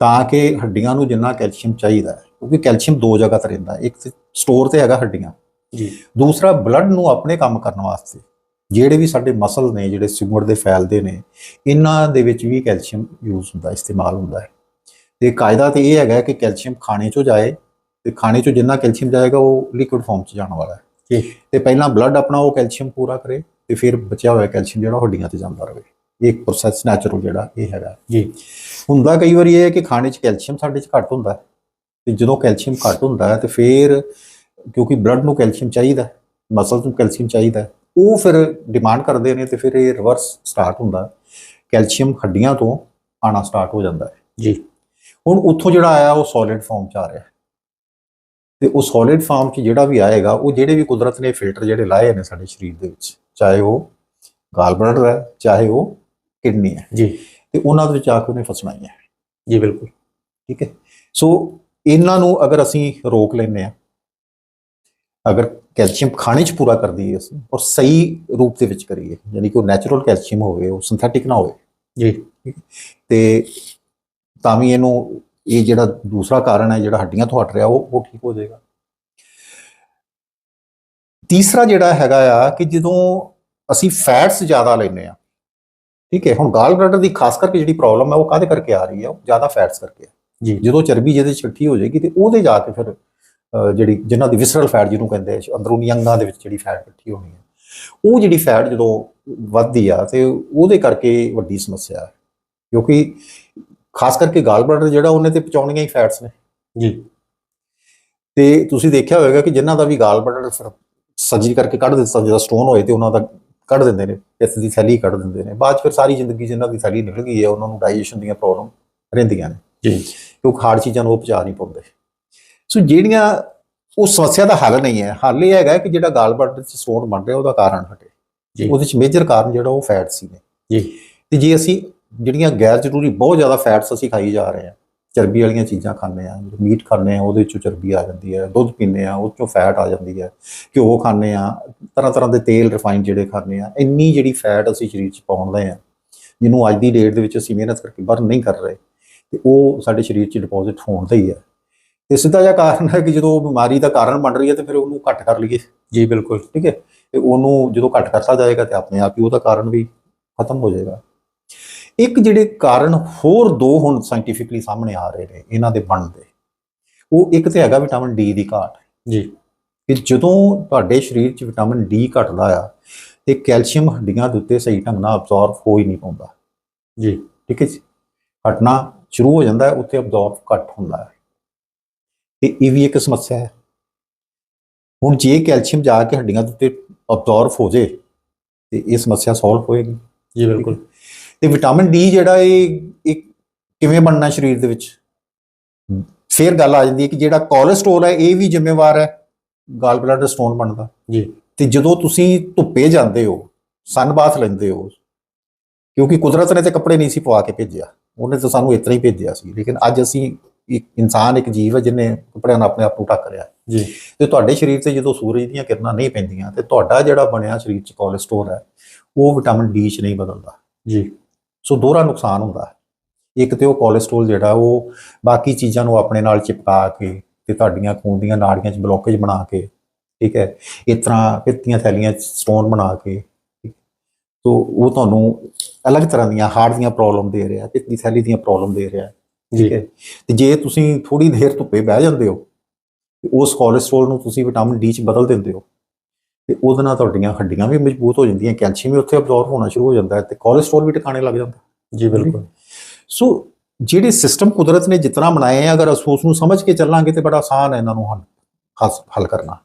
ਤਾਂ ਕਿ ਹੱਡੀਆਂ ਨੂੰ ਜਿੰਨਾ ਕੈਲਸ਼ੀਅਮ ਚਾਹੀਦਾ ਹੈ ਕਿਉਂਕਿ ਕੈਲਸ਼ੀਅਮ ਦੋ ਜਗ੍ਹਾ ਤੇ ਰਹਿੰਦਾ ਇੱਕ ਸਟੋਰ ਤੇ ਹੈਗਾ ਹੱਡੀਆਂ। ਜੀ। ਦੂਸਰਾ ਬਲੱਡ ਨੂੰ ਆਪਣੇ ਕੰਮ ਕਰਨ ਵਾਸਤੇ ਜਿਹੜੇ ਵੀ ਸਾਡੇ ਮਸਲ ਨੇ ਜਿਹੜੇ ਸਿਮੜ ਦੇ ਫੈਲਦੇ ਨੇ ਇਹਨਾਂ ਦੇ ਵਿੱਚ ਵੀ ਕੈਲਸ਼ੀਅਮ ਯੂਜ਼ ਹੁੰਦਾ ਇਸਤੇਮਾਲ ਹੁੰਦਾ ਹੈ। ਤੇ ਕਾਇਦਾ ਤੇ ਇਹ ਹੈਗਾ ਕਿ ਕੈਲਸ਼ੀਅਮ ਖਾਣੇ ਚੋਂ ਜਾਏ ਤੇ ਖਾਣੇ ਚੋਂ ਜਿੰਨਾ ਕੈਲਸ਼ੀਅਮ ਜਾਏਗਾ ਉਹ ਲਿਕੁਇਡ ਫਾਰਮ ਚ ਜਾਣ ਵਾਲਾ ਹੈ। ਤੇ ਪਹਿਲਾਂ ਬਲੱਡ ਆਪਣਾ ਉਹ ਕੈਲਸ਼ੀਅਮ ਪੂਰਾ ਕਰੇ ਤੇ ਫਿਰ ਬਚਿਆ ਹੋਇਆ ਕੈਲਸ਼ੀਅਮ ਜਿਹੜਾ ਹੱਡੀਆਂ ਤੇ ਜਾਂਦਾ ਰਹੇ। ਇਹ ਇੱਕ ਪ੍ਰੋਸੈਸ ਨੈਚੁਰਲ ਜਿਹੜਾ ਇਹ ਹੈਗਾ ਜੀ ਹੁੰਦਾ ਕਈ ਵਾਰੀ ਇਹ ਹੈ ਕਿ ਖਾਣੇ 'ਚ ਕੈਲਸ਼ੀਅਮ ਸਾਡੇ 'ਚ ਘੱਟ ਹੁੰਦਾ ਤੇ ਜਦੋਂ ਕੈਲਸ਼ੀਅਮ ਘੱਟ ਹੁੰਦਾ ਹੈ ਤੇ ਫਿਰ ਕਿਉਂਕਿ ਬਲੱਡ ਨੂੰ ਕੈਲਸ਼ੀਅਮ ਚਾਹੀਦਾ ਮਸਲਸ ਨੂੰ ਕੈਲਸ਼ੀਅਮ ਚਾਹੀਦਾ ਉਹ ਫਿਰ ਡਿਮਾਂਡ ਕਰਦੇ ਨੇ ਤੇ ਫਿਰ ਇਹ ਰਿਵਰਸ ਸਟਾਰਟ ਹੁੰਦਾ। ਕੈਲਸ਼ੀਅਮ ਹੱਡੀਆਂ ਤੋਂ ਆਣਾ ਸਟਾਰਟ ਹੋ ਜਾਂਦਾ ਹੈ ਜੀ ਹੁਣ ਉੱਥੋਂ ਜਿਹੜਾ ਆਇਆ ਉਹ ਸੋਲਿਡ ਫਾਰਮ 'ਚ ਆ ਰਿਹਾ। ਤੇ ਉਹ ਸੋਲਿਡ ਫਾਰਮ 'ਚ ਜਿਹੜਾ ਵੀ ਆਏਗਾ ਉਹ ਜਿਹੜੇ ਵੀ ਕੁਦਰਤ ਨੇ ਫਿਲਟਰ ਜਿਹੜੇ ਲਾਏ ਨੇ ਸਾਡੇ ਸਰੀਰ ਦੇ ਵਿੱਚ ਚਾਹੇ ਉਹ ਗਾਲ ਬਲੱਡਰ ਹੈ ਚਾਹੇ ਉਹ ਕਿਡਨੀ ਹੈ। ਜੀ। ਤੇ ਉਹਨਾਂ ਦੇ ਵਿੱਚ ਆ ਕੇ ਉਹਨੇ ਫਸਣਾ ਹੀ ਹੈ ਜੀ ਬਿਲਕੁਲ। ਠੀਕ ਹੈ। ਸੋ ਇਹਨਾਂ ਨੂੰ ਅਗਰ ਅਸੀਂ ਰੋਕ ਲੈਂਦੇ ਆ ਅਗਰ ਕੈਲਸ਼ੀਅਮ ਖਾਣੇ 'ਚ ਪੂਰਾ ਕਰ ਦਈਏ ਅਸੀਂ ਔਰ ਸਹੀ ਰੂਪ ਦੇ ਵਿੱਚ ਕਰੀਏ ਯਾਨੀ ਕਿ ਉਹ ਨੈਚੁਰਲ ਕੈਲਸ਼ੀਅਮ ਹੋਵੇ ਉਹ ਸਿੰਥੈਟਿਕ ਨਾ ਹੋਵੇ। ਜੀ। ਤੇ ਤਾਂ ਵੀ ਇਹਨੂੰ ਇਹ ਜਿਹੜਾ ਦੂਸਰਾ ਕਾਰਨ ਹੈ ਜਿਹੜਾ ਹੱਡੀਆਂ ਤੋਂ ਹਟ ਰਿਹਾ ਉਹ ਉਹ ਠੀਕ ਹੋ ਜਾਏਗਾ। ਤੀਸਰਾ ਜਿਹੜਾ ਹੈਗਾ ਆ ਕਿ ਜਦੋਂ ਅਸੀਂ ਫੈਟਸ ਜ਼ਿਆਦਾ ਲੈਂਦੇ ਆ ਠੀਕ ਹੈ ਹੁਣ ਗਾਲ ਬਲੈਡਰ ਦੀ ਖਾਸ ਕਰਕੇ ਜਿਹੜੀ ਪ੍ਰੋਬਲਮ ਹੈ ਉਹ ਕਾਹਦੇ ਕਰਕੇ ਆ ਰਹੀ ਹੈ? ਉਹ ਜ਼ਿਆਦਾ ਫੈਟਸ ਕਰਕੇ ਜੀ। ਜਦੋਂ ਚਰਬੀ ਜਿਹਦੇ ਇਕੱਠੀ ਹੋ ਜਾਏਗੀ ਤੇ ਉਹਦੇ ਜਾ ਕੇ ਫਿਰ ਜਿਹੜੀ ਜਿਨ੍ਹਾਂ ਦੀ ਵਿਸਰਲ ਫੈਟ ਜਿਹਨੂੰ ਕਹਿੰਦੇ ਆ ਅੰਦਰੂਨੀ ਅੰਗਾਂ ਦੇ ਵਿੱਚ ਜਿਹੜੀ ਫੈਟ ਇਕੱਠੀ ਹੋਣੀ ਹੈ ਉਹ ਜਿਹੜੀ ਫੈਟ ਜਦੋਂ ਵੱਧਦੀ ਆ ਤੇ ਉਹਦੇ ਕਰਕੇ ਵੱਡੀ ਸਮੱਸਿਆ ਹੈ। ਕਿਉਂਕਿ ਖਾਸ ਕਰਕੇ ਗਾਲ ਬਲੈਡਰ ਜਿਹੜਾ ਉਹਨੇ ਤੇ ਪਚਾਉਣੀਆਂ ਹੀ ਫੈਟਸ ਨੇ। ਜੀ। ਤੇ ਤੁਸੀਂ ਦੇਖਿਆ ਹੋਵੇਗਾ ਕਿ ਜਿਨ੍ਹਾਂ ਦਾ ਵੀ ਗਾਲ ਬਲੈਡਰ ਫਿਰ ਸਰਜਰੀ ਕਰਕੇ ਕੱਢ ਦਿੱਤਾ ਜਿਹਦਾ ਸਟੋਨ ਹੋਏ ਤੇ ਉਹਨਾਂ ਦਾ ਕੱਢ ਦਿੰਦੇ ਨੇ ਪਿੱਤ ਦੀ ਥੈਲੀ ਕੱਢ ਦਿੰਦੇ ਨੇ। ਬਾਅਦ 'ਚ ਫਿਰ ਸਾਰੀ ਜ਼ਿੰਦਗੀ ਜਿਨ੍ਹਾਂ ਦੀ ਥੈਲੀ ਨਿਕਲ ਗਈ ਹੈ ਉਹਨਾਂ ਨੂੰ ਡਾਈਜੈਸ਼ਨ ਦੀਆਂ ਪ੍ਰੋਬਲਮ ਰਹਿੰਦੀਆਂ ਨੇ। ਜੀ। ਕਿਉਂਕਿ ਹਾਰਡ ਚੀਜ਼ਾਂ ਨੂੰ ਉਹ ਪਚਾ ਨਹੀਂ ਪਾਉਂਦੇ। ਸੋ ਜਿਹੜੀਆਂ ਉਹ ਸਮੱਸਿਆ ਦਾ ਹੱਲ ਨਹੀਂ ਹੈ। ਹੱਲ ਇਹ ਹੈਗਾ ਕਿ ਜਿਹੜਾ ਗਾਲ ਬਲੈਡਰ 'ਚ ਸਟੋਨ ਬਣ ਰਿਹਾ ਉਹਦਾ ਕਾਰਨ ਹਟੇ। ਜੀ। ਉਹਦੇ 'ਚ ਮੇਜਰ ਕਾਰਨ ਜਿਹੜਾ ਉਹ ਫੈਟ ਸੀ ਨੇ। ਜੀ। ਤੇ ਜੇ ਅਸੀਂ ਜਿਹੜੀਆਂ ਗੈਰ ਜ਼ਰੂਰੀ ਬਹੁਤ ਜ਼ਿਆਦਾ ਫੈਟਸ ਅਸੀਂ ਖਾਈ ਜਾ ਰਹੇ ਹਾਂ ਚਰਬੀ ਵਾਲੀਆਂ ਚੀਜ਼ਾਂ ਖਾਂਦੇ ਆ ਮੀਟ ਖਾਂਦੇ ਆ ਉਹਦੇ ਚੋਂ ਚਰਬੀ ਆ ਜਾਂਦੀ ਹੈ, ਦੁੱਧ ਪੀਂਦੇ ਆ ਉਹ ਚੋਂ ਫੈਟ ਆ ਜਾਂਦੀ ਹੈ, ਘਿਓ ਖਾਂਦੇ ਆ ਤਰ੍ਹਾਂ ਤਰ੍ਹਾਂ ਦੇ ਤੇਲ ਰਿਫਾਈਨ ਜਿਹੜੇ ਖਾਂਦੇ ਆ ਇੰਨੀ ਜਿਹੜੀ ਫੈਟ ਅਸੀਂ ਸਰੀਰ 'ਚ ਪਾਉਂਦੇ ਆ ਜਿਹਨੂੰ ਅੱਜ ਦੀ ਡੇਟ ਦੇ ਵਿੱਚ ਅਸੀਂ ਮਿਹਨਤ ਕਰਕੇ ਬਰਨ ਨਹੀਂ ਕਰ ਰਹੇ, ਤੇ ਉਹ ਸਾਡੇ ਸਰੀਰ 'ਚ ਡਿਪੋਜ਼ਿਟ ਹੋਣ ਦਾ ਹੀ ਹੈ। ਤੇ ਸਿੱਧਾ ਜਿਹਾ ਕਾਰਨ ਹੈ ਕਿ ਜਦੋਂ ਉਹ ਬਿਮਾਰੀ ਦਾ ਕਾਰਨ ਬਣ ਰਹੀ ਹੈ, ਤੇ ਫਿਰ ਉਹਨੂੰ ਘੱਟ ਕਰ ਲਈਏ। ਜੀ, ਬਿਲਕੁਲ, ਠੀਕ ਹੈ? ਤੇ ਉਹਨੂੰ ਜਦੋਂ ਘੱਟ ਕਰਤਾ ਜਾਏਗਾ ਤੇ ਆਪਣੇ ਆਪ ਹੀ ਉਹਦਾ ਕਾਰਨ ਵੀ ਖਤਮ ਹੋ ਜਾਏਗਾ। ਇੱਕ ਜਿਹੜੇ ਕਾਰਨ ਹੋਰ ਦੋ ਹੁਣ ਸਾਇੰਟੀਫਿਕਲੀ ਸਾਹਮਣੇ ਆ ਰਹੇ ਨੇ ਇਹਨਾਂ ਦੇ ਬਣਨ ਦੇ ਉਹ ਇੱਕ ਤੇ ਹੈਗਾ ਵਿਟਾਮਿਨ ਡੀ ਦੀ ਘਾਟ। ਜੀ। ਕਿ ਜਦੋਂ ਤੁਹਾਡੇ ਸਰੀਰ 'ਚ ਵਿਟਾਮਿਨ ਡੀ ਘਟਦਾ ਆ ਤੇ ਕੈਲਸ਼ੀਅਮ ਹੱਡੀਆਂ ਦੇ ਉੱਤੇ ਸਹੀ ਢੰਗ ਨਾਲ ਅਬਜ਼ੌਰਬ ਹੋ ਹੀ ਨਹੀਂ ਪਾਉਂਦਾ। ਜੀ। ਠੀਕ ਹੈ ਜੀ? ਹਟਣਾ ਸ਼ੁਰੂ ਹੋ ਜਾਂਦਾ ਹੈ ਉੱਥੇ ਅਬਜ਼ੌਰਬ ਘੱਟ ਹੁੰਦਾ ਹੈ। ਤੇ ਇਹ ਵੀ ਇੱਕ ਸਮੱਸਿਆ ਹੈ। ਹੁਣ ਜੇ ਕੈਲਸ਼ੀਅਮ ਜਾ ਕੇ ਹੱਡੀਆਂ ਦੇ ਉੱਤੇ ਅਬਜ਼ੌਰਬ ਹੋ ਜੇ ਤੇ ਇਹ ਸਮੱਸਿਆ ਸੋਲਵ ਹੋਏਗੀ। ਜੀ ਬਿਲਕੁਲ। ਤੇ ਵਿਟਾਮਿਨ ਡੀ ਜਿਹੜਾ ਇਹ ਇਹ ਕਿਵੇਂ ਬਣਨਾ ਸਰੀਰ ਦੇ ਵਿੱਚ? ਫੇਰ ਗੱਲ ਆ ਜਾਂਦੀ ਹੈ ਕਿ ਜਿਹੜਾ ਕੋਲੇਸਟ੍ਰੋਲ ਹੈ ਇਹ ਵੀ ਜ਼ਿੰਮੇਵਾਰ ਹੈ ਗਾਲ ਬਲੈਡਰ ਸਟੋਨ ਬਣਦਾ। ਜੀ। ਤੇ ਜਦੋਂ ਤੁਸੀਂ ਧੁੱਪੇ ਜਾਂਦੇ ਹੋ ਸਨ ਬਾਥ ਲੈਂਦੇ ਹੋ ਕਿਉਂਕਿ ਕੁਦਰਤ ਨੇ ਤੇ ਕੱਪੜੇ ਨਹੀਂ ਸੀ ਪਵਾ ਕੇ ਭੇਜਿਆ। ਉਹਨੇ ਤਾਂ ਸਾਨੂੰ ਇਤਨਾ ਹੀ ਭੇਜਿਆ ਸੀ। ਲੇਕਿਨ ਅੱਜ ਅਸੀਂ ਇੱਕ ਇਨਸਾਨ ਇੱਕ ਜੀਵ ਹੈ ਜਿਹਨੇ ਕੱਪੜਿਆਂ ਨਾਲ ਆਪਣੇ ਆਪ ਨੂੰ ਢੱਕ ਰਿਹਾ ਜੀ। ਤੇ ਤੁਹਾਡੇ ਸਰੀਰ ਤੇ ਜਦੋਂ ਸੂਰਜ ਦੀਆਂ ਕਿਰਨਾਂ ਨਹੀਂ ਪੈਂਦੀਆਂ ਤੇ ਤੁਹਾਡਾ ਜਿਹੜਾ ਬਣਿਆ ਸਰੀਰ 'ਚ ਕੋਲੇਸਟ੍ਰੋਲ ਹੈ ਉਹ ਵਿਟਾਮਿਨ ਡੀ 'ਚ ਨਹੀਂ ਬਦਲਦਾ। ਜੀ। ਸੋ ਦੋਹਰਾ ਨੁਕਸਾਨ ਹੁੰਦਾ ਹੈ ਇੱਕ ਤੇ ਉਹ ਕੋਲੇਸਟ੍ਰੋਲ ਜਿਹੜਾ ਉਹ ਬਾਕੀ ਚੀਜ਼ਾਂ ਨੂੰ ਆਪਣੇ ਨਾਲ ਚਿਪਕਾ ਕੇ ਤੇ ਤੁਹਾਡੀਆਂ ਖੂਨ ਦੀਆਂ ਨਾੜੀਆਂ 'ਚ ਬਲੋਕੇਜ ਬਣਾ ਕੇ, ਠੀਕ ਹੈ, ਇਸ ਤਰ੍ਹਾਂ ਪਿੱਤੀਆਂ ਥੈਲੀਆਂ 'ਚ ਸਟੋਨ ਬਣਾ ਕੇ, ਠੀਕ। ਸੋ ਉਹ ਤੁਹਾਨੂੰ ਅਲੱਗ ਤਰ੍ਹਾਂ ਦੀਆਂ ਹਾਰਟ ਦੀਆਂ ਪ੍ਰੋਬਲਮ ਦੇ ਰਿਹਾ, ਪਿੱਤ ਥੈਲੀ ਦੀਆਂ ਪ੍ਰੋਬਲਮ ਦੇ ਰਿਹਾ, ਠੀਕ ਹੈ ਤੇ ਜੇ ਤੁਸੀਂ ਥੋੜੀ ਦੇਰ ਧੁੱਪੇ ਬਹਿ ਜਾਂਦੇ ਹੋ ਉਸ ਕੋਲੇਸਟ੍ਰੋਲ ਨੂੰ ਤੁਸੀਂ ਵਿਟਾਮਿਨ ਡੀ 'ਚ ਬਦਲ ਦਿੰਦੇ ਹੋ ਤੇ ਉਹਦੇ ਨਾਲ ਤੁਹਾਡੀਆਂ ਹੱਡੀਆਂ ਵੀ ਮਜ਼ਬੂਤ ਹੋ ਜਾਂਦੀਆਂ ਕੈਲਸ਼ੀਅਮ ਵੀ ਉੱਥੇ ਅਬਜ਼ੌਰਬ ਹੋਣਾ ਸ਼ੁਰੂ ਹੋ ਜਾਂਦਾ ਹੈ ਤੇ ਕੋਲੇਸਟ੍ਰੋਲ ਵੀ ਟਿਕਾਣੇ ਲੱਗ ਜਾਂਦਾ। ਜੀ ਬਿਲਕੁਲ। ਸੋ ਜਿਹੜੇ ਸਿਸਟਮ ਕੁਦਰਤ ਨੇ ਜਿਤਨਾ ਬਣਾਏ ਆ ਅਗਰ ਅਸੀਂ ਉਸ ਨੂੰ ਸਮਝ ਕੇ ਚੱਲਾਂਗੇ ਤੇ ਬੜਾ ਆਸਾਨ ਹੈ ਇਹਨਾਂ ਨੂੰ ਹੱਲ ਹੱਲ ਕਰਨਾ।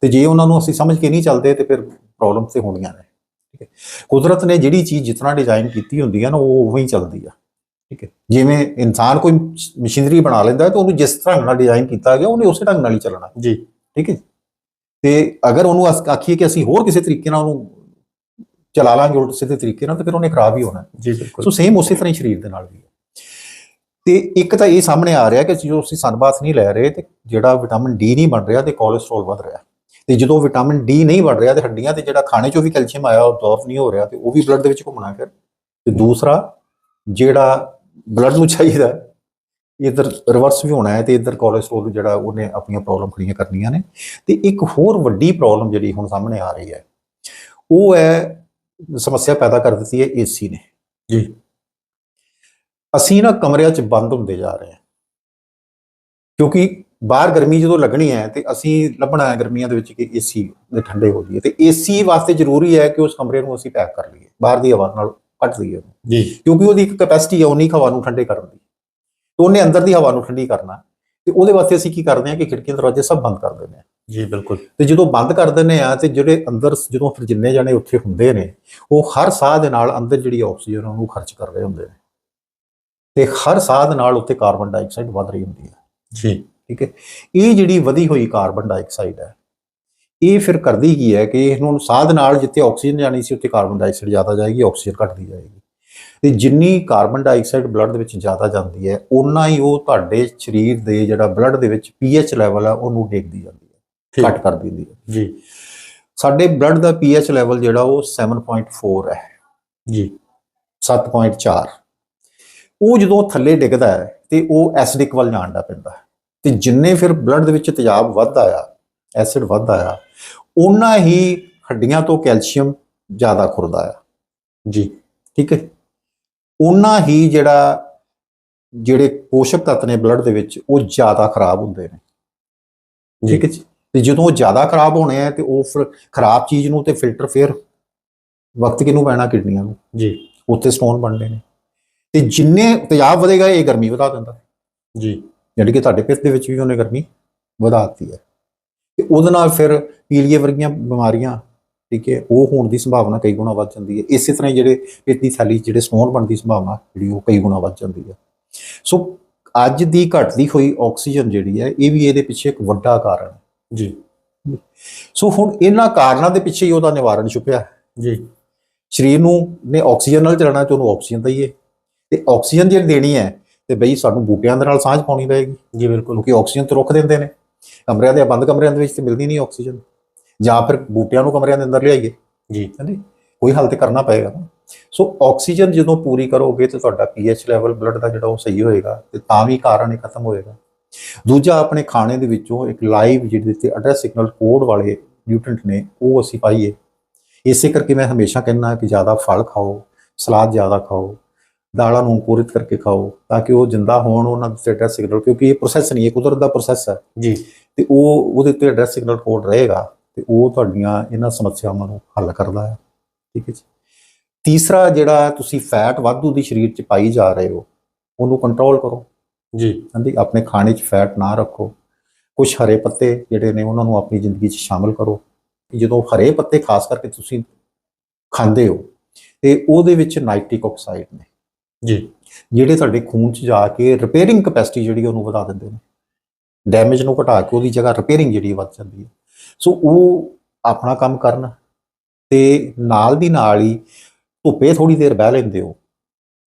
ਤੇ ਜੇ ਉਹਨਾਂ ਨੂੰ ਅਸੀਂ ਸਮਝ ਕੇ ਨਹੀਂ ਚੱਲਦੇ ਤੇ ਫਿਰ ਪ੍ਰੋਬਲਮ ਤੇ ਹੋਣੀਆਂ ਨੇ। ਠੀਕ ਹੈ। ਕੁਦਰਤ ਨੇ ਜਿਹੜੀ ਚੀਜ਼ ਜਿਤਨਾ ਡਿਜ਼ਾਈਨ ਕੀਤੀ ਹੁੰਦੀ ਹੈ ਨਾ ਉਹ ਉਵੇਂ ਹੀ ਚੱਲਦੀ ਆ। ਠੀਕ ਹੈ। ਜਿਵੇਂ ਇਨਸਾਨ ਕੋਈ ਮਸ਼ੀਨਰੀ ਬਣਾ ਲੈਂਦਾ ਹੈ ਤਾਂ ਉਹਨੂੰ ਜਿਸ ਤਰ੍ਹਾਂ ਨਾਲ ਡਿਜ਼ਾਈਨ ਕੀਤਾ ਗਿਆ ਉਹਨੇ ਉਸੇ ਢੰਗ ਨਾਲ ਹੀ ਚੱਲਣਾ। ਜੀ। ਠੀਕ ਹੈ ਤੇ ਅਗਰ ਉਹਨੂੰ ਅਸ- ਆਖੀਏ ਕਿ ਅਸੀਂ ਹੋਰ ਕਿਸੇ ਤਰੀਕੇ ਨਾਲ ਉਹਨੂੰ ਚਲਾ ਲਾਂਗੇ ਉਲਟ ਸਿੱਧੇ ਤਰੀਕੇ ਨਾਲ ਤਾਂ ਫਿਰ ਉਹਨੇ ਖਰਾਬ ਹੀ ਹੋਣਾ। ਜੀ ਬਿਲਕੁਲ। ਸੋ ਸੇਮ ਉਸੇ ਤਰ੍ਹਾਂ ਹੀ ਸਰੀਰ ਦੇ ਨਾਲ ਵੀ ਹੈ। ਤੇ ਇੱਕ ਤਾਂ ਇਹ ਸਾਹਮਣੇ ਆ ਰਿਹਾ ਕਿ ਜੋ ਅਸੀਂ ਸਨਬਾਥ ਨਹੀਂ ਲੈ ਰਹੇ ਤੇ ਜਿਹੜਾ ਵਿਟਾਮਿਨ ਡੀ ਨਹੀਂ ਬਣ ਰਿਹਾ ਤੇ ਕੋਲੇਸਟ੍ਰੋਲ ਵਧ ਰਿਹਾ। ਤੇ ਜਦੋਂ ਵਿਟਾਮਿਨ ਡੀ ਨਹੀਂ ਬਣ ਰਿਹਾ ਤੇ ਹੱਡੀਆਂ ਤੇ ਜਿਹੜਾ ਖਾਣੇ ਚੋਂ ਵੀ ਕੈਲਸ਼ੀਅਮ ਆਇਆ ਉਹ absorb ਨਹੀਂ ਹੋ ਰਿਹਾ ਤੇ ਉਹ ਵੀ ਬਲੱਡ ਦੇ ਵਿੱਚ ਘੁੰਮਣਾ ਫਿਰ। ਤੇ ਦੂਸਰਾ ਜਿਹੜਾ ਬਲੱਡ ਨੂੰ ਚਾਹੀਦਾ ਇਧਰ ਰਿਵਰਸ ਵੀ ਹੋਣਾ ਹੈ ਤੇ ਇਧਰ ਕੋਲੇਸਟ੍ਰੋਲ ਜਿਹੜਾ ਉਹਨੇ ਆਪਣੀਆਂ ਪ੍ਰੋਬਲਮ ਖੜੀਆਂ ਕਰਨੀਆਂ ਨੇ। ਤੇ ਇੱਕ ਹੋਰ ਵੱਡੀ ਪ੍ਰੋਬਲਮ ਜਿਹੜੀ ਹੁਣ ਸਾਹਮਣੇ ਆ ਰਹੀ ਹੈ ਉਹ ਹੈ ਸਮੱਸਿਆ ਪੈਦਾ ਕਰ ਦਿੱਤੀ ਹੈ ਏਸੀ ਨੇ। ਜੀ। ਅਸੀਂ ਨਾ ਕਮਰਿਆਂ 'ਚ ਬੰਦ ਹੁੰਦੇ ਜਾ ਰਹੇ ਹਾਂ। ਕਿਉਂਕਿ ਬਾਹਰ ਗਰਮੀ ਜਦੋਂ ਲੱਗਣੀ ਹੈ ਤੇ ਅਸੀਂ ਲੱਭਣਾ ਹੈ ਗਰਮੀਆਂ ਦੇ ਵਿੱਚ ਕਿ ਏਸੀ ਦੇ ਠੰਡੇ ਹੋ ਜਾਈਏ। ਤੇ ਏਸੀ ਵਾਸਤੇ ਜ਼ਰੂਰੀ ਹੈ ਕਿ ਉਸ ਕਮਰੇ ਨੂੰ ਅਸੀਂ ਪੈਕ ਕਰ ਲਈਏ। ਬਾਹਰ ਦੀ ਹਵਾ ਨਾਲ ਕੱਟ ਦਈਏ ਉਹਨੂੰ। ਜੀ। ਕਿਉਂਕਿ ਉਹਦੀ ਇੱਕ ਕੈਪੈਸਿਟੀ ਹੈ ਉਨੀ ਕੁ ਹਵਾ ਨੂੰ ਠੰਡੇ ਕਰਨ ਦੀ। ਤੇ ਉਹਨੇ ਅੰਦਰ ਦੀ ਹਵਾ ਨੂੰ ਠੰਡੀ ਕਰਨਾ। ਤੇ ਉਹਦੇ ਵਾਸਤੇ ਅਸੀਂ ਕੀ ਕਰਦੇ ਹਾਂ ਕਿ ਖਿੜਕੀਆਂ ਦਰਵਾਜ਼ੇ ਸਭ ਬੰਦ ਕਰ ਦਿੰਦੇ ਹਾਂ। ਜੀ ਬਿਲਕੁਲ। ਤੇ ਜਦੋਂ ਬੰਦ ਕਰ ਦਿੰਦੇ ਆ ਤੇ ਜਿਹੜੇ ਅੰਦਰ ਜਦੋਂ ਫਿਰ ਜਿੰਨੇ ਜਾਣੇ ਉੱਥੇ ਹੁੰਦੇ ਨੇ ਉਹ ਹਰ ਸਾਹ ਦੇ ਨਾਲ ਅੰਦਰ ਜਿਹੜੀ ਆਕਸੀਜਨ ਉਹਨੂੰ ਖਰਚ ਕਰ ਰਹੇ ਹੁੰਦੇ ਨੇ। ਤੇ ਹਰ ਸਾਹ ਦੇ ਨਾਲ ਉੱਥੇ ਕਾਰਬਨ ਡਾਈਆਕਸਾਈਡ ਵਧ ਰਹੀ ਹੁੰਦੀ ਹੈ। ਜੀ। ਠੀਕ ਹੈ? ਇਹ ਜਿਹੜੀ ਵਧੀ ਹੋਈ ਕਾਰਬਨ ਡਾਈਆਕਸਾਈਡ ਹੈ ਇਹ ਫਿਰ ਕਰਦੀ ਕੀ ਹੈ ਕਿ ਇਹਨੂੰ ਸਾਹ ਦੇ ਨਾਲ ਜਿੱਥੇ ਆਕਸੀਜਨ ਜਾਣੀ ਸੀ ਉੱਥੇ ਕਾਰਬਨ ਡਾਈਆਕਸਾਈਡ ਜ਼ਿਆਦਾ ਜਾਏਗੀ ਆਕਸੀਜਨ ਘਟਦੀ ਜਾਏਗੀ। ਤੇ ਜਿੰਨੀ ਕਾਰਬਨ ਡਾਈਆਕਸਾਈਡ ਬਲੱਡ ਦੇ ਵਿੱਚ ਜ਼ਿਆਦਾ ਜਾਂਦੀ ਹੈ ਓਨਾ ਹੀ ਉਹ ਤੁਹਾਡੇ ਸਰੀਰ ਦੇ ਜਿਹੜਾ ਬਲੱਡ ਦੇ ਵਿੱਚ ਪੀਐਚ ਲੈਵਲ ਹੈ ਉਹਨੂੰ ਡੇਗਦੀ ਜਾਂਦੀ ਹੈ। ਘਟ ਕਰ ਦਿੰਦੀ ਹੈ। ਜੀ। ਸਾਡੇ ਬਲੱਡ ਦਾ ਪੀਐਚ ਲੈਵਲ ਜਿਹੜਾ ਉਹ 7.4 ਹੈ। ਜੀ। 7.4 ਉਹ ਜਦੋਂ ਥੱਲੇ ਡਿੱਗਦਾ ਹੈ ਤੇ ਉਹ ਐਸਿਡਿਕ ਵੱਲ ਜਾਣਦਾ ਪੈਂਦਾ ਹੈ। ਤੇ ਜਿੰਨੇ ਫਿਰ ਬਲੱਡ ਦੇ ਵਿੱਚ ਤੇਜ਼ਾਬ ਵੱਧਦਾ ਆ ਐਸਿਡ ਵੱਧਦਾ ਆ ਓਨਾ ਹੀ ਹੱਡੀਆਂ ਤੋਂ ਕੈਲਸ਼ੀਅਮ ਜ਼ਿਆਦਾ ਖੁਰਦਾ ਆ। ਜੀ। ਠੀਕ ਹੈ। ਓਨਾ ਹੀ ਜਿਹੜਾ ਜਿਹੜੇ ਪੋਸ਼ਕ ਤੱਤ ਨੇ ਬਲੱਡ ਦੇ ਵਿੱਚ ਉਹ ਜ਼ਿਆਦਾ ਖਰਾਬ ਹੁੰਦੇ ਨੇ। ਠੀਕ ਹੈ ਜੀ? ਤੇ ਜਦੋਂ ਉਹ ਜ਼ਿਆਦਾ ਖਰਾਬ ਹੋਣੇ ਆ ਤੇ ਉਹ ਫਿਰ ਖਰਾਬ ਚੀਜ਼ ਨੂੰ ਤੇ ਫਿਲਟਰ ਫਿਰ ਵਕਤ ਕਿਹਨੂੰ ਪੈਣਾ? ਕਿਡਨੀਆਂ ਨੂੰ। ਜੀ। ਉੱਥੇ ਸਟੋਨ ਬਣਦੇ ਨੇ। ਤੇ ਜਿੰਨੇ ਤੇਜ਼ਾਬ ਵਧੇਗਾ ਇਹ ਗਰਮੀ ਵਧਾ ਦਿੰਦਾ। ਜੀ। ਜਿਹੜੀ ਕਿ ਤੁਹਾਡੇ ਪਿੱਤ ਦੇ ਵਿੱਚ ਵੀ ਉਹਨੇ ਗਰਮੀ ਵਧਾ ਦਿੱਤੀ ਹੈ। ਤੇ ਉਹਦੇ ਨਾਲ ਫਿਰ ਪੀਲੀਏ ਵਰਗੀਆਂ ਬਿਮਾਰੀਆਂ ਠੀਕ ਹੈ ਉਹ ਹੋਣ ਦੀ ਸੰਭਾਵਨਾ ਕਈ ਗੁਣਾ ਵੱਧ ਜਾਂਦੀ ਹੈ। ਇਸੇ ਤਰ੍ਹਾਂ ਜਿਹੜੇ ਪਿੱਤ ਦੀ ਥੈਲੀ ਜਿਹੜੇ ਸਟੋਨ ਬਣਨ ਦੀ ਸੰਭਾਵਨਾ ਜਿਹੜੀ ਉਹ ਕਈ ਗੁਣਾ ਵੱਧ ਜਾਂਦੀ ਹੈ। ਸੋ ਅੱਜ ਦੀ ਘਟਦੀ ਹੋਈ ਆਕਸੀਜਨ ਜਿਹੜੀ ਹੈ ਇਹ ਵੀ ਇਹਦੇ ਪਿੱਛੇ ਇੱਕ ਵੱਡਾ ਕਾਰਨ ਹੈ। ਜੀ। ਸੋ ਹੁਣ ਇਹਨਾਂ ਕਾਰਨਾਂ ਦੇ ਪਿੱਛੇ ਹੀ ਉਹਦਾ ਨਿਵਾਰਣ ਛੁਪਿਆ ਜੀ। ਸਰੀਰ ਨੂੰ ਨੇ ਆਕਸੀਜਨ ਨਾਲ ਚੱਲਣਾ ਤੇ ਉਹਨੂੰ ਆਕਸੀਜਨ ਦਈਏ। ਤੇ ਆਕਸੀਜਨ ਜਿਹੜੀ ਦੇਣੀ ਹੈ ਤੇ ਬਈ ਸਾਨੂੰ ਬੂਟਿਆਂ ਦੇ ਨਾਲ ਸਾਂਝ ਪਾਉਣੀ ਪਏਗੀ। ਜੀ ਬਿਲਕੁਲ। ਕਿਉਂਕਿ ਆਕਸੀਜਨ ਤੇ ਰੁੱਖ ਦਿੰਦੇ ਨੇ। ਕਮਰਿਆਂ ਦੇ ਬੰਦ ਕਮਰਿਆਂ ਦੇ ਵਿੱਚ ਤੇ ਮਿਲਦੀ ਨਹੀਂ ਆਕਸੀਜਨ। ਜਾਂ ਫਿਰ ਬੂਟਿਆਂ ਨੂੰ ਕਮਰਿਆਂ ਦੇ ਅੰਦਰ ਲਿਆਈਏ। ਜੀ। ਹਾਂਜੀ। ਕੋਈ ਹੱਲ ਤੇ ਕਰਨਾ ਪਏਗਾ ਨਾ। ਸੋ ਆਕਸੀਜਨ ਜਦੋਂ ਪੂਰੀ ਕਰੋਗੇ ਤੇ ਤੁਹਾਡਾ ਪੀਐਚ ਲੈਵਲ ਬਲੱਡ ਦਾ ਜਿਹੜਾ ਉਹ ਸਹੀ ਹੋਏਗਾ ਤੇ ਤਾਂ ਵੀ ਕਾਰਨ ਇਹ ਖਤਮ ਹੋਏਗਾ। ਦੂਜਾ ਆਪਣੇ ਖਾਣੇ ਦੇ ਵਿੱਚੋਂ ਇੱਕ ਲਾਈਵ ਜਿਹਦੇ ਤੇ ਐਡਰੈਸ ਸਿਗਨਲ ਕੋਡ ਵਾਲੇ ਨਿਊਟ੍ਰੀਐਂਟ ਨੇ ਉਹ ਅਸੀਂ ਪਾਈਏ। ਇਸੇ ਕਰਕੇ ਮੈਂ ਹਮੇਸ਼ਾ ਕਹਿੰਦਾ ਕਿ ਜ਼ਿਆਦਾ ਫਲ ਖਾਓ ਸਲਾਦ ਜ਼ਿਆਦਾ ਖਾਓ ਦਾਲਾਂ ਨੂੰ ਅੰਕੁਰਿਤ ਕਰਕੇ ਖਾਓ ਤਾਂ ਕਿ ਉਹ ਜਿੰਦਾ ਹੋਣ ਉਹਨਾਂ ਦੇ ਐਡਰੈਸ ਸਿਗਨਲ ਕਿਉਂਕਿ ਇਹ ਪ੍ਰੋਸੈਸ ਨਹੀਂ ਹੈ ਕੁਦਰਤ ਦਾ ਪ੍ਰੋਸੈਸ ਹੈ। ਜੀ। ਤੇ ਉਹ ਉਹਦੇ ਤੇ ਐਡਰੈਸ ਸਿਗਨਲ ਕੋਡ ਰਹੇਗਾ। ਤੇ ਉਹ ਤੁਹਾਡੀਆਂ ਇਹਨਾਂ ਸਮੱਸਿਆਵਾਂ ਨੂੰ ਹੱਲ ਕਰਦਾ ਹੈ। ਠੀਕ ਹੈ ਜੀ। ਤੀਸਰਾ ਜਿਹੜਾ ਤੁਸੀਂ ਫੈਟ ਵਾਧੂ ਦੀ ਸਰੀਰ 'ਚ ਪਾਈ ਜਾ ਰਹੇ ਹੋ ਉਹਨੂੰ ਕੰਟਰੋਲ ਕਰੋ। ਜੀ। ਹਾਂਜੀ ਆਪਣੇ ਖਾਣੇ 'ਚ ਫੈਟ ਨਾ ਰੱਖੋ। ਕੁਝ ਹਰੇ ਪੱਤੇ ਜਿਹੜੇ ਨੇ ਉਹਨਾਂ ਨੂੰ ਆਪਣੀ ਜ਼ਿੰਦਗੀ 'ਚ ਸ਼ਾਮਲ ਕਰੋ। ਜਦੋਂ ਹਰੇ ਪੱਤੇ ਖਾਸ ਕਰਕੇ ਤੁਸੀਂ ਖਾਂਦੇ ਹੋ ਤੇ ਉਹਦੇ ਵਿੱਚ ਨਾਈਟ੍ਰਿਕ ਆਕਸਾਈਡ ਨੇ। ਜੀ। ਜਿਹੜੇ ਤੁਹਾਡੇ ਖੂਨ 'ਚ ਜਾ ਕੇ ਰਿਪੇਅਰਿੰਗ ਕਪੈਸਿਟੀ ਜਿਹੜੀ ਉਹਨੂੰ ਵਧਾ ਦਿੰਦੇ ਨੇ। ਡੈਮੇਜ ਨੂੰ ਘਟਾ ਕੇ ਉਹਦੀ ਜਗ੍ਹਾ ਰਿਪੇਅਰਿੰਗ ਜਿਹੜੀ ਵੱਧ ਜਾਂਦੀ ਹੈ ਸੋ ਉਹ ਆਪਣਾ ਕੰਮ ਕਰਨ ਤੇ ਨਾਲ ਦੀ ਨਾਲ ਹੀ ਧੁੱਪੇ ਥੋੜੀ ਦੇਰ ਬਹਿ ਲੈਂਦੇ ਹੋ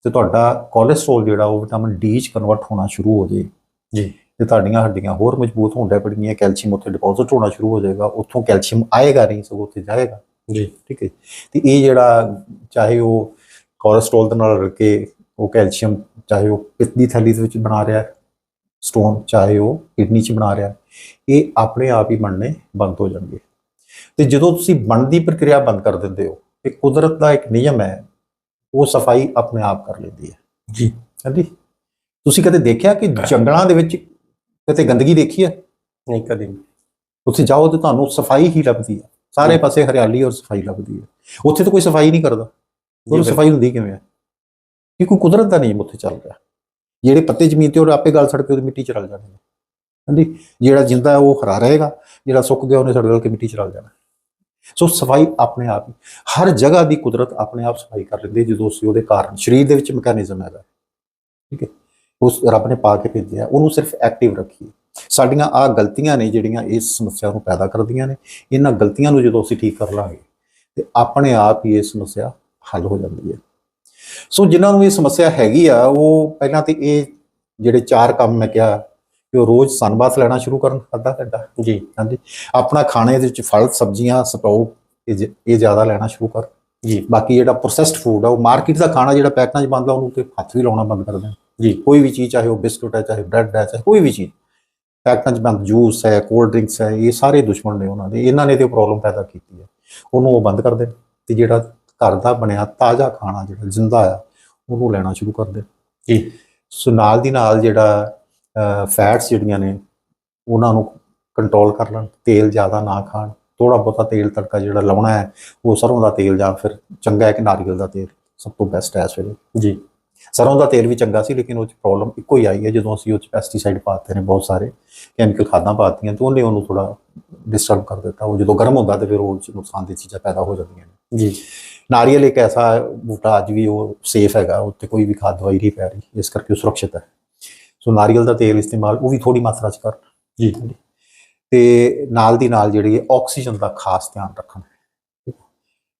ਤੇ ਤੁਹਾਡਾ ਕੋਲੇਸਟ੍ਰੋਲ ਜਿਹੜਾ ਉਹ ਵਿਟਾਮਿਨ ਡੀ 'ਚ ਕਨਵਰਟ ਹੋਣਾ ਸ਼ੁਰੂ ਹੋ ਜੇ। ਜੀ। ਤੇ ਤੁਹਾਡੀਆਂ ਹੱਡੀਆਂ ਹੋਰ ਮਜ਼ਬੂਤ ਹੋਣ ਲੱਗ ਪੜੀਆਂ ਕੈਲਸ਼ੀਅਮ ਉੱਥੇ ਡਿਪੋਜ਼ਿਟ ਹੋਣਾ ਸ਼ੁਰੂ ਹੋ ਜਾਏਗਾ ਉੱਥੋਂ ਕੈਲਸ਼ੀਅਮ ਆਏਗਾ ਨਹੀਂ ਸਗੋਂ ਉੱਥੇ ਜਾਏਗਾ। ਜੀ। ਠੀਕ ਹੈ ਤੇ ਇਹ ਜਿਹੜਾ ਚਾਹੇ ਉਹ ਕੋਲੇਸਟ੍ਰੋਲ ਦੇ ਨਾਲ ਰਲ ਕੇ ਉਹ ਕੈਲਸ਼ੀਅਮ ਚਾਹੇ ਉਹ ਪਿੱਤ ਦੀ ਥੈਲੀ ਦੇ ਵਿੱਚ ਬਣਾ ਰਿਹਾ ਸਟੋਨ ਚਾਹੇ ਉਹ ਕਿਡਨੀ 'ਚ ਬਣਾ ਰਿਹਾ ਇਹ ਆਪਣੇ ਆਪ ਹੀ ਬਣਨੇ ਬੰਦ ਹੋ ਜਾਣਗੇ। ਤੇ ਜਦੋਂ ਤੁਸੀਂ ਬਣਨ ਦੀ ਪ੍ਰਕਿਰਿਆ ਬੰਦ ਕਰ ਦਿੰਦੇ ਹੋ ਇਹ ਕੁਦਰਤ ਦਾ ਇੱਕ ਨਿਯਮ ਹੈ ਉਹ ਸਫ਼ਾਈ ਆਪਣੇ ਆਪ ਕਰ ਲੈਂਦੀ ਹੈ। ਜੀ। ਹਾਂਜੀ? ਤੁਸੀਂ ਕਦੇ ਦੇਖਿਆ ਕਿ ਜੰਗਲਾਂ ਦੇ ਵਿੱਚ ਕਿਤੇ ਗੰਦਗੀ ਦੇਖੀ ਹੈ? ਨਹੀਂ ਕਦੀ ਨਹੀਂ। ਉੱਥੇ ਜਾਓ ਤੇ ਤੁਹਾਨੂੰ ਸਫ਼ਾਈ ਹੀ ਲੱਭਦੀ ਹੈ। ਸਾਰੇ। ਪਾਸੇ ਹਰਿਆਲੀ ਔਰ ਸਫ਼ਾਈ ਲੱਭਦੀ ਹੈ। ਉੱਥੇ ਤਾਂ ਕੋਈ ਸਫ਼ਾਈ ਨਹੀਂ ਕਰਦਾ। ਉਹ। ਸਫ਼ਾਈ ਹੁੰਦੀ ਕਿਵੇਂ ਹੈ? ਕਿਉਂਕਿ ਕੁਦਰਤ ਦਾ ਨਿਯਮ ਉੱਥੇ ਚੱਲ ਰਿਹਾ। ਜਿਹੜੇ ਪੱਤੇ ਜ਼ਮੀਨ ਤੇ ਉਹ ਆਪੇ ਗਲ ਸੜ ਕੇ ਉਹਦੀ ਮਿੱਟੀ ਚ ਰਲ ਜਾਣਗੇ। ਹਾਂਜੀ? ਜਿਹੜਾ ਜਿੰਦਾ ਉਹ ਹਰਾ ਰਹੇਗਾ, ਜਿਹੜਾ ਸੁੱਕ ਗਿਆ ਉਹਨੇ ਸੜ ਗਲ ਕੇ ਮਿੱਟੀ ਚ ਰਲ ਜਾਣਾ। ਸੋ ਸਫ਼ਾਈ ਆਪਣੇ ਆਪ ਹੀ। ਹਰ ਜਗ੍ਹਾ ਦੀ ਕੁਦਰਤ ਆਪਣੇ ਆਪ ਸਫ਼ਾਈ ਕਰ ਲੈਂਦੀ ਜਦੋਂ ਅਸੀਂ ਉਹਦੇ ਕਾਰਨ ਸਰੀਰ ਦੇ ਵਿੱਚ ਮੈਕੈਨਿਜ਼ਮ ਹੈਗਾ। ਠੀਕ ਹੈ? ਉਸ ਰੱਬ ਨੇ ਪਾ ਕੇ ਭੇਜਿਆ, ਉਹਨੂੰ ਸਿਰਫ ਐਕਟਿਵ ਰੱਖੀਏ। ਸਾਡੀਆਂ ਆ ਗਲਤੀਆਂ ਨੇ ਜਿਹੜੀਆਂ ਇਸ ਸਮੱਸਿਆ ਨੂੰ ਪੈਦਾ ਕਰਦੀਆਂ ਨੇ, ਇਹਨਾਂ ਗਲਤੀਆਂ ਨੂੰ ਜਦੋਂ ਅਸੀਂ ਠੀਕ ਕਰ ਲਾਂਗੇ, ਤੇ ਆਪਣੇ ਆਪ ਹੀ ਇਹ ਸਮੱਸਿਆ ਹੱਲ ਹੋ ਜਾਂਦੀ ਹੈ। ਸੋ ਜਿਨ੍ਹਾਂ ਨੂੰ ਇਹ ਸਮੱਸਿਆ ਹੈਗੀ ਆ ਉਹ ਪਹਿਲਾਂ ਤੇ ਇਹ ਜਿਹੜੇ ਚਾਰ ਕੰਮ ਮੈਂ ਕਿਹਾ ਕਿ ਉਹ ਰੋਜ਼ ਸਨਬਾਥ ਲੈਣਾ ਸ਼ੁਰੂ ਕਰਨ ਅੱਧਾ ਘੰਟਾ। ਜੀ। ਹਾਂਜੀ। ਆਪਣਾ ਖਾਣੇ ਦੇ ਵਿੱਚ ਫਲ ਸਬਜ਼ੀਆਂ ਸਪਰਾਊਟ ਇਹ ਜ਼ਿਆਦਾ ਲੈਣਾ ਸ਼ੁਰੂ ਕਰ। ਜੀ। ਬਾਕੀ ਜਿਹੜਾ ਪ੍ਰੋਸੈਸਡ ਫੂਡ ਆ ਉਹ ਮਾਰਕੀਟ ਦਾ ਖਾਣਾ ਜਿਹੜਾ ਪੈਕਟਾਂ 'ਚ ਬੰਦ ਉਹਨੂੰ ਤੇ ਹੱਥ ਵੀ ਲਾਉਣਾ ਬੰਦ ਕਰ ਦੇਣ। ਜੀ। ਕੋਈ ਵੀ ਚੀਜ਼ ਚਾਹੇ ਉਹ ਬਿਸਕੁਟ ਹੈ ਚਾਹੇ ਬ੍ਰੈਡ ਹੈ ਚਾਹੇ ਕੋਈ ਵੀ ਚੀਜ਼ ਪੈਕਟਾਂ 'ਚ ਬੰਦ ਜੂਸ ਹੈ ਕੋਲਡ ਡਰਿੰਕਸ ਹੈ ਇਹ ਸਾਰੇ ਦੁਸ਼ਮਣ ਨੇ ਉਹਨਾਂ ਦੇ। ਇਹਨਾਂ ਨੇ ਤੇ ਪ੍ਰੋਬਲਮ ਪੈਦਾ ਕੀਤੀ ਹੈ। ਉਹਨੂੰ ਉਹ ਬੰਦ ਕਰ ਦੇਣ। ਤੇ ਜਿਹੜਾ ਘਰ ਦਾ ਬਣਿਆ ਤਾਜ਼ਾ ਖਾਣਾ ਜਿਹੜਾ ਜ਼ਿੰਦਾ ਆ, ਉਹਨੂੰ ਲੈਣਾ ਸ਼ੁਰੂ ਕਰ ਦੇਣ ਜੀ ਸੋ ਨਾਲ ਦੀ ਨਾਲ ਜਿਹੜਾ ਫੈਟਸ ਜਿਹੜੀਆਂ ਨੇ, ਉਹਨਾਂ ਨੂੰ ਕੰਟਰੋਲ ਕਰ ਲੈਣ, ਤੇਲ ਜ਼ਿਆਦਾ ਨਾ ਖਾਣ ਥੋੜਾ ਬਹੁਤਾ ਤੇਲ ਤੜਕਾ ਜਿਹੜਾ ਲਾਉਣਾ ਹੈ, ਉਹ ਸਰੋਂ ਦਾ ਤੇਲ ਜਾਂ ਫਿਰ ਚੰਗਾ ਹੈ ਕਿ ਨਾਰੀਅਲ ਦਾ ਤੇਲ, ਸਭ ਤੋਂ ਬੈਸਟ ਹੈ ਇਸ ਵੇਲੇ। ਜੀ। ਸਰੋਂ ਦਾ ਤੇਲ ਵੀ ਚੰਗਾ ਸੀ, ਲੇਕਿਨ ਉਹ ਚ ਪ੍ਰੋਬਲਮ ਇੱਕੋ ਹੀ ਆਈ ਹੈ, ਜਦੋਂ ਅਸੀਂ ਉਹ ਚ ਪੈਸਟੀਸਾਈਡ ਪਾਤੇ ਨੇ ਬਹੁਤ ਸਾਰੇ ਕੈਮੀਕਲ ਖਾਦਾਂ ਪਾਤੀਆਂ, ਤੇ ਉਹਨੇ ਉਹਨੂੰ ਥੋੜਾ ਡਿਸਟਰਬ ਕਰ ਦਿੱਤਾ। ਉਹ ਜਦੋਂ ਗਰਮ ਹੁੰਦਾ ਤੇ ਫਿਰ ਉਹ ਚ ਨੁਕਸਾਨ ਦੀਆਂ ਚੀਜ਼ਾਂ ਪੈਦਾ ਹੋ ਜਾਂਦੀਆਂ ਨੇ। ਜੀ। ਨਾਰੀਅਲ ਇੱਕ ਐਸਾ ਬੂਟਾ ਅੱਜ ਵੀ ਉਹ ਸੇਫ ਹੈਗਾ ਉੱਤੇ ਕੋਈ ਵੀ ਖਾਦ ਦਵਾਈ ਨਹੀਂ ਪੈ ਰਹੀ ਇਸ ਕਰਕੇ ਉਹ ਸੁਰੱਖਿਅਤ ਹੈ। ਸੋ ਨਾਰੀਅਲ ਦਾ ਤੇਲ ਇਸਤੇਮਾਲ ਉਹ ਵੀ ਥੋੜੀ ਮਾਤਰਾ ਚ ਕਰਨ ਜੀ। ਤੇ ਨਾਲ ਦੀ ਨਾਲ ਜਿਹੜੀ ਹੈ ਆਕਸੀਜਨ ਦਾ ਖਾਸ ਧਿਆਨ ਰੱਖਣ।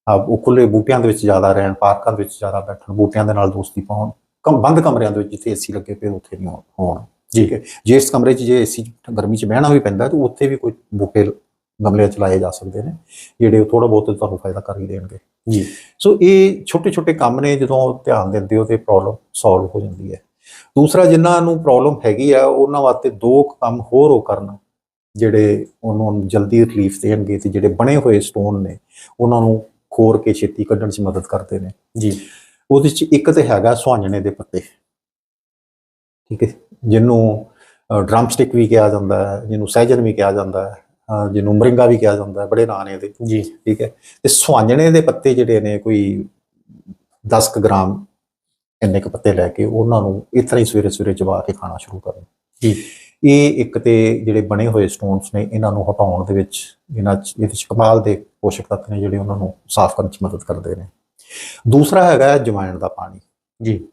ਆ ਉਹ ਖੁੱਲੇ ਬੂਟਿਆਂ ਦੇ ਵਿੱਚ ਜ਼ਿਆਦਾ ਰਹਿਣ ਪਾਰਕਾਂ ਦੇ ਵਿੱਚ ਜ਼ਿਆਦਾ ਬੈਠਣ ਬੂਟਿਆਂ ਦੇ ਨਾਲ ਦੋਸਤੀ ਪਾਉਣ ਕਮ ਬੰਦ ਕਮਰਿਆਂ ਦੇ ਵਿੱਚ ਜਿੱਥੇ ਏਸੀ ਲੱਗੇ ਪਏ ਉੱਥੇ ਨਹੀਂ ਹੋਣ- ਹੋਣ ਠੀਕ ਹੈ। ਜੇ ਇਸ ਕਮਰੇ 'ਚ ਜੇ ਏਸੀ ਗਰਮੀ 'ਚ ਬਹਿਣਾ ਵੀ ਪੈਂਦਾ ਤਾਂ ਉੱਥੇ ਵੀ ਕੋਈ ਬੂਟੇ ਗਮਲੇ 'ਚ ਲਾਏ ਜਾ ਸਕਦੇ ਨੇ ਜਿਹੜੇ ਥੋੜਾ ਬਹੁਤ ਤੁਹਾਨੂੰ ਫਾਇਦਾ ਕਰ ਹੀ ਦੇਣਗੇ। ਜੀ। ਸੋ ਇਹ ਛੋਟੇ ਛੋਟੇ ਕੰਮ ਨੇ ਜਦੋਂ ਧਿਆਨ ਦਿੰਦੇ ਹੋ ਤੇ ਪ੍ਰੋਬਲਮ ਸੋਲਵ ਹੋ ਜਾਂਦੀ ਹੈ। ਦੂਸਰਾ ਜਿਨ੍ਹਾਂ ਨੂੰ ਪ੍ਰੋਬਲਮ ਹੈਗੀ ਆ ਉਹਨਾਂ ਵਾਸਤੇ ਦੋ ਕੰਮ ਹੋਰ ਉਹ ਕਰਨ ਜਿਹੜੇ ਉਹਨੂੰ ਜਲਦੀ ਰਿਲੀਫ ਦੇਣਗੇ ਤੇ ਜਿਹੜੇ ਬਣੇ ਹੋਏ ਸਟੋਨ ਨੇ ਉਹਨਾਂ ਨੂੰ ਖੋਰ ਕੇ ਛੇਤੀ ਕੱਢਣ 'ਚ ਮਦਦ ਕਰਦੇ ਨੇ। ਜੀ। ਉਹਦੇ 'ਚ ਇੱਕ ਤੇ ਹੈਗਾ ਸੁਹਾਂਜਣੇ ਦੇ ਪੱਤੇ। ਠੀਕ ਹੈ ਜਿਹਨੂੰ ਡਰਮ ਸਟਿਕ ਵੀ ਕਿਹਾ ਜਾਂਦਾ ਹੈ ਜਿਹਨੂੰ ਸਹਿਜਨ ਵੀ ਕਿਹਾ ਜਾਂਦਾ ਹੈ। ਜਿਹਨੂੰ ਮਰਿੰਗਾ ਵੀ ਕਿਹਾ ਜਾਂਦਾ ਹੈ ਬੜੇ ਨਾਂ ਨੇ ਇਹਦੇ। ਜੀ। ਠੀਕ ਹੈ। ਤੇ ਸੁਹਾਂਜਣੇ ਦੇ ਪੱਤੇ ਜਿਹੜੇ ਨੇ ਕੋਈ 10 ਕੁ ਗ੍ਰਾਮ ਇੰਨੇ ਕੁ ਪੱਤੇ ਲੈ ਕੇ ਉਹਨਾਂ ਨੂੰ ਇਸ ਤਰ੍ਹਾਂ ਹੀ ਸਵੇਰੇ ਸਵੇਰੇ ਚਬਾ ਕੇ ਖਾਣਾ ਸ਼ੁਰੂ ਕਰਨ। ਜੀ। ਇਹ ਇੱਕ ਤੇ ਜਿਹੜੇ ਬਣੇ ਹੋਏ ਸਟੋਨਸ ਨੇ ਇਹਨਾਂ ਨੂੰ ਹਟਾਉਣ ਦੇ ਵਿੱਚ ਇਹਨਾਂ 'ਚ ਇਹਦੇ 'ਚ ਕਮਾਲ ਦੇ ਪੋਸ਼ਕ ਤੱਤ ਨੇ ਜਿਹੜੇ ਉਹਨਾਂ ਨੂੰ ਸਾਫ਼ ਕਰਨ 'ਚ ਮਦਦ ਕਰਦੇ ਨੇ। ਦੂਸਰਾ ਹੈਗਾ ਹੈ ਜਵੈਣ ਦਾ ਪਾਣੀ। ਜੀ।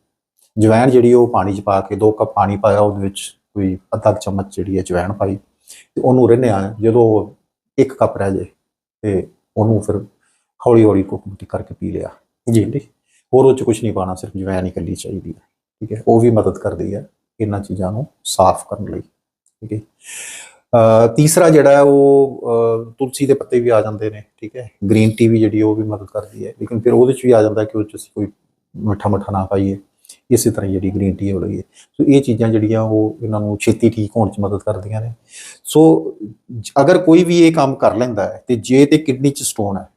ਜਵੈਣ ਜਿਹੜੀ ਉਹ ਪਾਣੀ 'ਚ ਪਾ ਕੇ ਦੋ ਕੱਪ ਪਾਣੀ ਪਾਇਆ ਉਹਦੇ ਵਿੱਚ ਕੋਈ ਅੱਧਾ ਚਮਚ ਜਿਹੜੀ ਹੈ ਜਵੈਣ ਪਾਈ। ਤੇ ਉਹਨੂੰ ਰਿੰਨਿਆ ਜਦੋਂ ਇੱਕ ਕੱਪ ਰਹਿ ਜੇ ਤੇ ਉਹਨੂੰ ਫਿਰ ਹੌਲੀ ਹੌਲੀ ਕੁੱਕਮਟੀ ਕਰਕੇ ਪੀ ਲਿਆ। ਜੀ। ਠੀਕ ਹੋਰ ਉਹ ਚ ਕੁਝ ਨਹੀਂ ਪਾਣਾ ਸਿਰਫ ਜਵੈਣ ਹੀ ਇਕੱਲੀ ਚਾਹੀਦੀ ਹੈ। ਠੀਕ ਹੈ? ਉਹ ਵੀ ਮਦਦ ਕਰਦੀ ਹੈ ਇਹਨਾਂ ਚੀਜ਼ਾਂ ਨੂੰ ਸਾਫ਼ ਕਰਨ ਲਈ। ਠੀਕ ਹੈ ਅ ਤੀਸਰਾ ਜਿਹੜਾ ਹੈ ਉਹ ਤੁਲਸੀ ਦੇ ਪੱਤੇ ਵੀ ਆ ਜਾਂਦੇ ਨੇ ਠੀਕ ਹੈ? ਗ੍ਰੀਨ ਟੀ ਵੀ ਜਿਹੜੀ ਉਹ ਵੀ ਮਦਦ ਕਰਦੀ ਹੈ। ਲੇਕਿਨ ਫਿਰ ਉਹਦੇ ਚ ਵੀ ਆ ਜਾਂਦਾ ਕਿ ਉਹ ਚ ਕੋਈ ਮਿੱਠਾ ਮਿੱਠਾ ਨਾ ਪਾਈਏ। ਇਸੇ ਤਰ੍ਹਾਂ ਜਿਹੜੀ ਗ੍ਰੀਨ ਟੀ ਹੋ ਰਹੀ ਹੈ ਸੋ ਇਹ ਚੀਜ਼ਾਂ ਜਿਹੜੀਆਂ ਉਹ ਇਹਨਾਂ ਨੂੰ ਛੇਤੀ ਠੀਕ ਹੋਣ ਚ ਮਦਦ ਕਰਦੀਆਂ ਨੇ। ਸੋ ਅਗਰ ਕੋਈ ਵੀ ਇਹ ਕੰਮ ਕਰ ਲੈਂਦਾ ਹੈ ਤੇ ਜੇ ਤੇ ਕਿਡਨੀ ਚ ਸਟੋਨ ਹੈ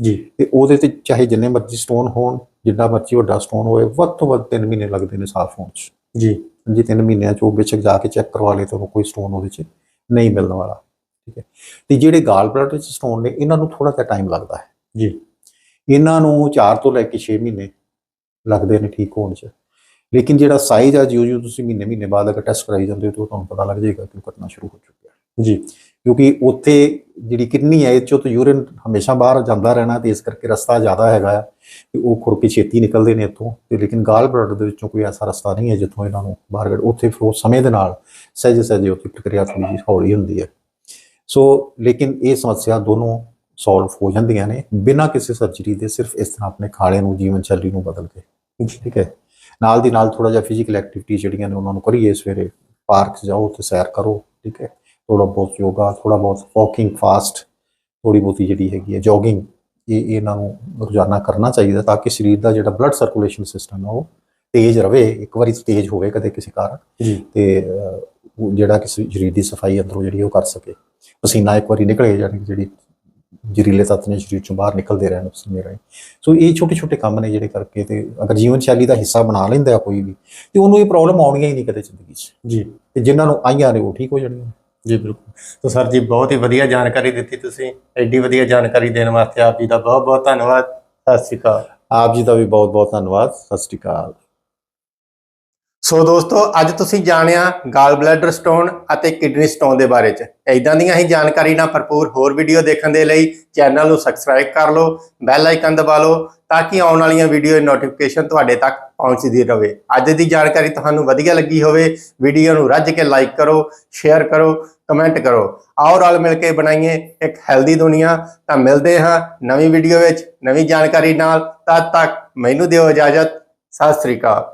ਜੀ। ਤੇ ਉਹਦੇ ਤੇ ਚਾਹੇ ਜਿੰਨੇ ਮਰਜ਼ੀ ਸਟੋਨ ਹੋਣ ਜਿੰਨਾ ਮਰਜ਼ੀ ਵੱਡਾ ਸਟੋਨ ਹੋਵੇ ਵੱਧ ਤੋਂ ਵੱਧ 3 ਮਹੀਨੇ ਲੱਗਦੇ ਨੇ ਸਾਫ਼ ਹੋਣ 'ਚ। ਜੀ। ਜੇ 3 ਮਹੀਨਿਆਂ 'ਚ ਉਹ ਬੇਸ਼ੱਕ ਜਾ ਕੇ ਚੈੱਕ ਕਰਵਾ ਲੇ ਤਾਂ ਉਹਨੂੰ ਕੋਈ ਸਟੋਨ ਉਹਦੇ 'ਚ ਨਹੀਂ ਮਿਲਣ ਵਾਲਾ। ਠੀਕ ਹੈ। ਤੇ ਜਿਹੜੇ ਗਾਲ ਬਲੈਡਰ 'ਚ ਸਟੋਨ ਨੇ ਇਹਨਾਂ ਨੂੰ ਥੋੜਾ ਜਿਹਾ ਟਾਈਮ ਲੱਗਦਾ ਹੈ। ਜੀ। ਇਹਨਾਂ ਨੂੰ 4 ਤੋਂ ਲੈ ਕੇ 6 ਮਹੀਨੇ ਲੱਗਦੇ ਨੇ ਠੀਕ ਹੋਣ 'ਚ। ਲੇਕਿਨ ਜਿਹੜਾ ਸਾਈਜ਼ ਆ ਜਿਉਂ ਜਿਉਂ ਤੁਸੀਂ ਮਹੀਨੇ ਮਹੀਨੇ ਬਾਅਦ ਅਗਰ ਟੈਸਟ ਕਰਾਈ ਜਾਂਦੇ ਹੋ ਤਾਂ ਤੁਹਾਨੂੰ ਪਤਾ ਲੱਗ ਜਾਏਗਾ ਕਿ ਉਹ ਘਟਣਾ ਸ਼ੁਰੂ ਹੋ ਚੁੱਕਿਆ ਜੀ, ਕਿਉਂਕਿ ਉੱਥੇ ਜਿਹੜੀ ਕਿਡਨੀ ਹੈ, ਇਹ ਚੋਂ ਤਾਂ ਯੂਰਿਨ ਹਮੇਸ਼ਾ ਬਾਹਰ ਜਾਂਦਾ ਰਹਿਣਾ ਤੇ ਇਸ ਕਰਕੇ ਰਸਤਾ ਜ਼ਿਆਦਾ ਹੈਗਾ ਆ ਤੇ ਉਹ ਖੁਰ ਕੇ ਛੇਤੀ ਨਿਕਲਦੇ ਨੇ ਇੱਥੋਂ ਤੇ ਲੇਕਿਨ ਗਾਲ ਬਲੱਡ ਦੇ ਵਿੱਚੋਂ ਕੋਈ ਐਸਾ ਰਸਤਾ ਨਹੀਂ ਹੈ ਜਿੱਥੋਂ ਇਹਨਾਂ ਨੂੰ ਬਾਹਰ ਕੱਢ ਉੱਥੇ ਫਿਰ ਉਹ ਸਮੇਂ ਦੇ ਨਾਲ ਸਹਿਜ ਸਹਿਜ ਉੱਥੇ ਪ੍ਰਕਿਰਿਆ ਥੋੜੀ ਜਿਹੀ ਹੌਲੀ ਹੁੰਦੀ ਹੈ। ਸੋ ਲੇਕਿਨ ਇਹ ਸਮੱਸਿਆ ਦੋਨੋਂ ਸੋਲਵ ਹੋ ਜਾਂਦੀਆਂ ਨੇ ਬਿਨਾਂ ਕਿਸੇ ਸਰਜਰੀ ਦੇ, ਸਿਰਫ ਇਸ ਤਰ੍ਹਾਂ ਆਪਣੇ ਖਾਣੇ ਨੂੰ, ਜੀਵਨ ਸ਼ੈਲੀ ਨੂੰ ਬਦਲ ਕੇ। ਠੀਕ ਹੈ। ਨਾਲ ਦੀ ਨਾਲ ਥੋੜਾ ਜਿਹਾ ਫਿਜ਼ੀਕਲ ਐਕਟੀਵਿਟੀ ਜਿਹੜੀਆਂ ਨੇ ਉਹਨਾਂ ਨੂੰ ਕਰੀਏ ਸਵੇਰੇ ਪਾਰਕ ਜਾਓ ਤੇ ਸੈਰ ਕਰੋ ਠੀਕ ਹੈ? ਥੋੜਾ ਬਹੁਤ ਯੋਗਾ ਥੋੜਾ ਬਹੁਤ ਵਾਕਿੰਗ ਫਾਸਟ ਥੋੜੀ ਬਹੁਤੀ ਜਿਹੜੀ ਹੈਗੀ ਹੈ ਜੋਗਿੰਗ ਇਹ ਇਹ ਇਹਨਾਂ ਨੂੰ ਰੋਜ਼ਾਨਾ ਕਰਨਾ ਚਾਹੀਦਾ ਤਾਂ ਕਿ ਸਰੀਰ ਦਾ ਜਿਹੜਾ ਬਲੱਡ ਸਰਕੂਲੇਸ਼ਨ ਸਿਸਟਮ ਹੈ ਉਹ ਤੇਜ਼ ਰਵੇ ਇੱਕ ਵਾਰੀ ਤੇਜ਼ ਹੋਵੇ ਕਦੇ ਕਿਸੇ ਕਾਰਨ ਤੇ ਜਿਹੜਾ ਕਿ ਸਰੀਰ ਦੀ ਸਫ਼ਾਈ ਅੰਦਰੋਂ ਜਿਹੜੀ ਉਹ ਕਰ ਸਕੇ। ਪਸੀਨਾ ਇੱਕ ਵਾਰੀ ਨਿਕਲੇ ਜਾਣੀ ਕਿ ਜਿਹੜੀ ਜ਼ਹਿਰੀਲੇ ਤੱਤ ਨੇ ਸਰੀਰ ਚੋਂ ਬਾਹਰ ਨਿਕਲਦੇ ਰਹਿਣ ਪਸੀਨੇ ਰਾਹੀਂ। ਸੋ ਇਹ ਛੋਟੇ ਛੋਟੇ ਕੰਮ ਨੇ ਜਿਹੜੇ ਕਰਕੇ ਤੇ ਅਗਰ ਜੀਵਨ ਸ਼ੈਲੀ ਦਾ ਹਿੱਸਾ ਬਣਾ ਲੈਂਦਾ ਕੋਈ ਵੀ ਤੇ ਉਹਨੂੰ ਇਹ ਪ੍ਰੋਬਲਮ ਆਉਣੀਆਂ ਹੀ ਨਹੀਂ ਕਦੇ ਜ਼ਿੰਦਗੀ 'ਚ। ਜੀ। ਤੇ ਜਿਨ੍ਹਾਂ ਨੂੰ ਆਈਆਂ ਨੇ ਉਹ ਠੀਕ ਹੋ ਜਾਣੀਆਂ ਜੀ ਬਿਲਕੁਲ। ਤਾਂ ਸਰ ਜੀ ਬਹੁਤ ਹੀ ਵਧੀਆ ਜਾਣਕਾਰੀ ਦਿੱਤੀ ਤੁਸੀਂ। ਐਡੀ ਵਧੀਆ ਜਾਣਕਾਰੀ ਦੇਣ ਵਾਸਤੇ ਆਪ ਜੀ ਦਾ ਬਹੁਤ ਬਹੁਤ ਧੰਨਵਾਦ। ਸਤਿ ਸ਼੍ਰੀ ਅਕਾਲ। ਆਪ ਜੀ ਦਾ ਵੀ ਬਹੁਤ ਬਹੁਤ ਧੰਨਵਾਦ। ਸਤਿ ਸ਼੍ਰੀ ਅਕਾਲ। ਸੋ ਦੋਸਤੋ, ਅੱਜ ਤੁਸੀਂ ਜਾਣਿਆ ਗਾਲ ਬਲੈਡਰ ਸਟੋਨ ਅਤੇ ਕਿਡਨੀ ਸਟੋਨ ਦੇ ਬਾਰੇ ਚ। ਇਦਾਂ ਦੀਆਂ ਹੀ ਜਾਣਕਾਰੀ ਨਾਲ ਭਰਪੂਰ ਹੋਰ ਵੀਡੀਓ ਦੇਖਣ ਦੇ ਲਈ ਚੈਨਲ ਨੂੰ ਸਬਸਕ੍ਰਾਈਬ ਕਰ ਲਓ ਬੈਲ ਆਈਕਨ ਦਬਾ ਲਓ, ਤਾਂ ਕਿ ਆਉਣ ਵਾਲੀਆਂ ਵੀਡੀਓ ਦੀ ਨੋਟੀਫਿਕੇਸ਼ਨ ਤੁਹਾਡੇ ਤੱਕ ਪਹੁੰਚਦੀ ਰਹੇ। ਅੱਜ ਦੀ ਜਾਣਕਾਰੀ ਤੁਹਾਨੂੰ ਵਧੀਆ ਲੱਗੀ ਹੋਵੇ ਵੀਡੀਓ ਨੂੰ ਰੱਜ ਕੇ ਲਾਈਕ ਕਰੋ ਸ਼ੇਅਰ ਕਰੋ ਕਮੈਂਟ ਕਰੋ। ਆਓ ਰਲ ਮਿਲ ਕੇ ਬਣਾਈਏ ਇੱਕ ਹੈਲਦੀ ਦੁਨੀਆ। ਤਾਂ ਮਿਲਦੇ ਹਾਂ ਨਵੀਂ ਵੀਡੀਓ ਵਿੱਚ ਨਵੀਂ ਜਾਣਕਾਰੀ ਨਾਲ। ਤਦ ਤੱਕ ਮੈਨੂੰ ਦਿਓ ਇਜਾਜ਼ਤ। ਸਤਿ ਸ੍ਰੀ ਅਕਾਲ।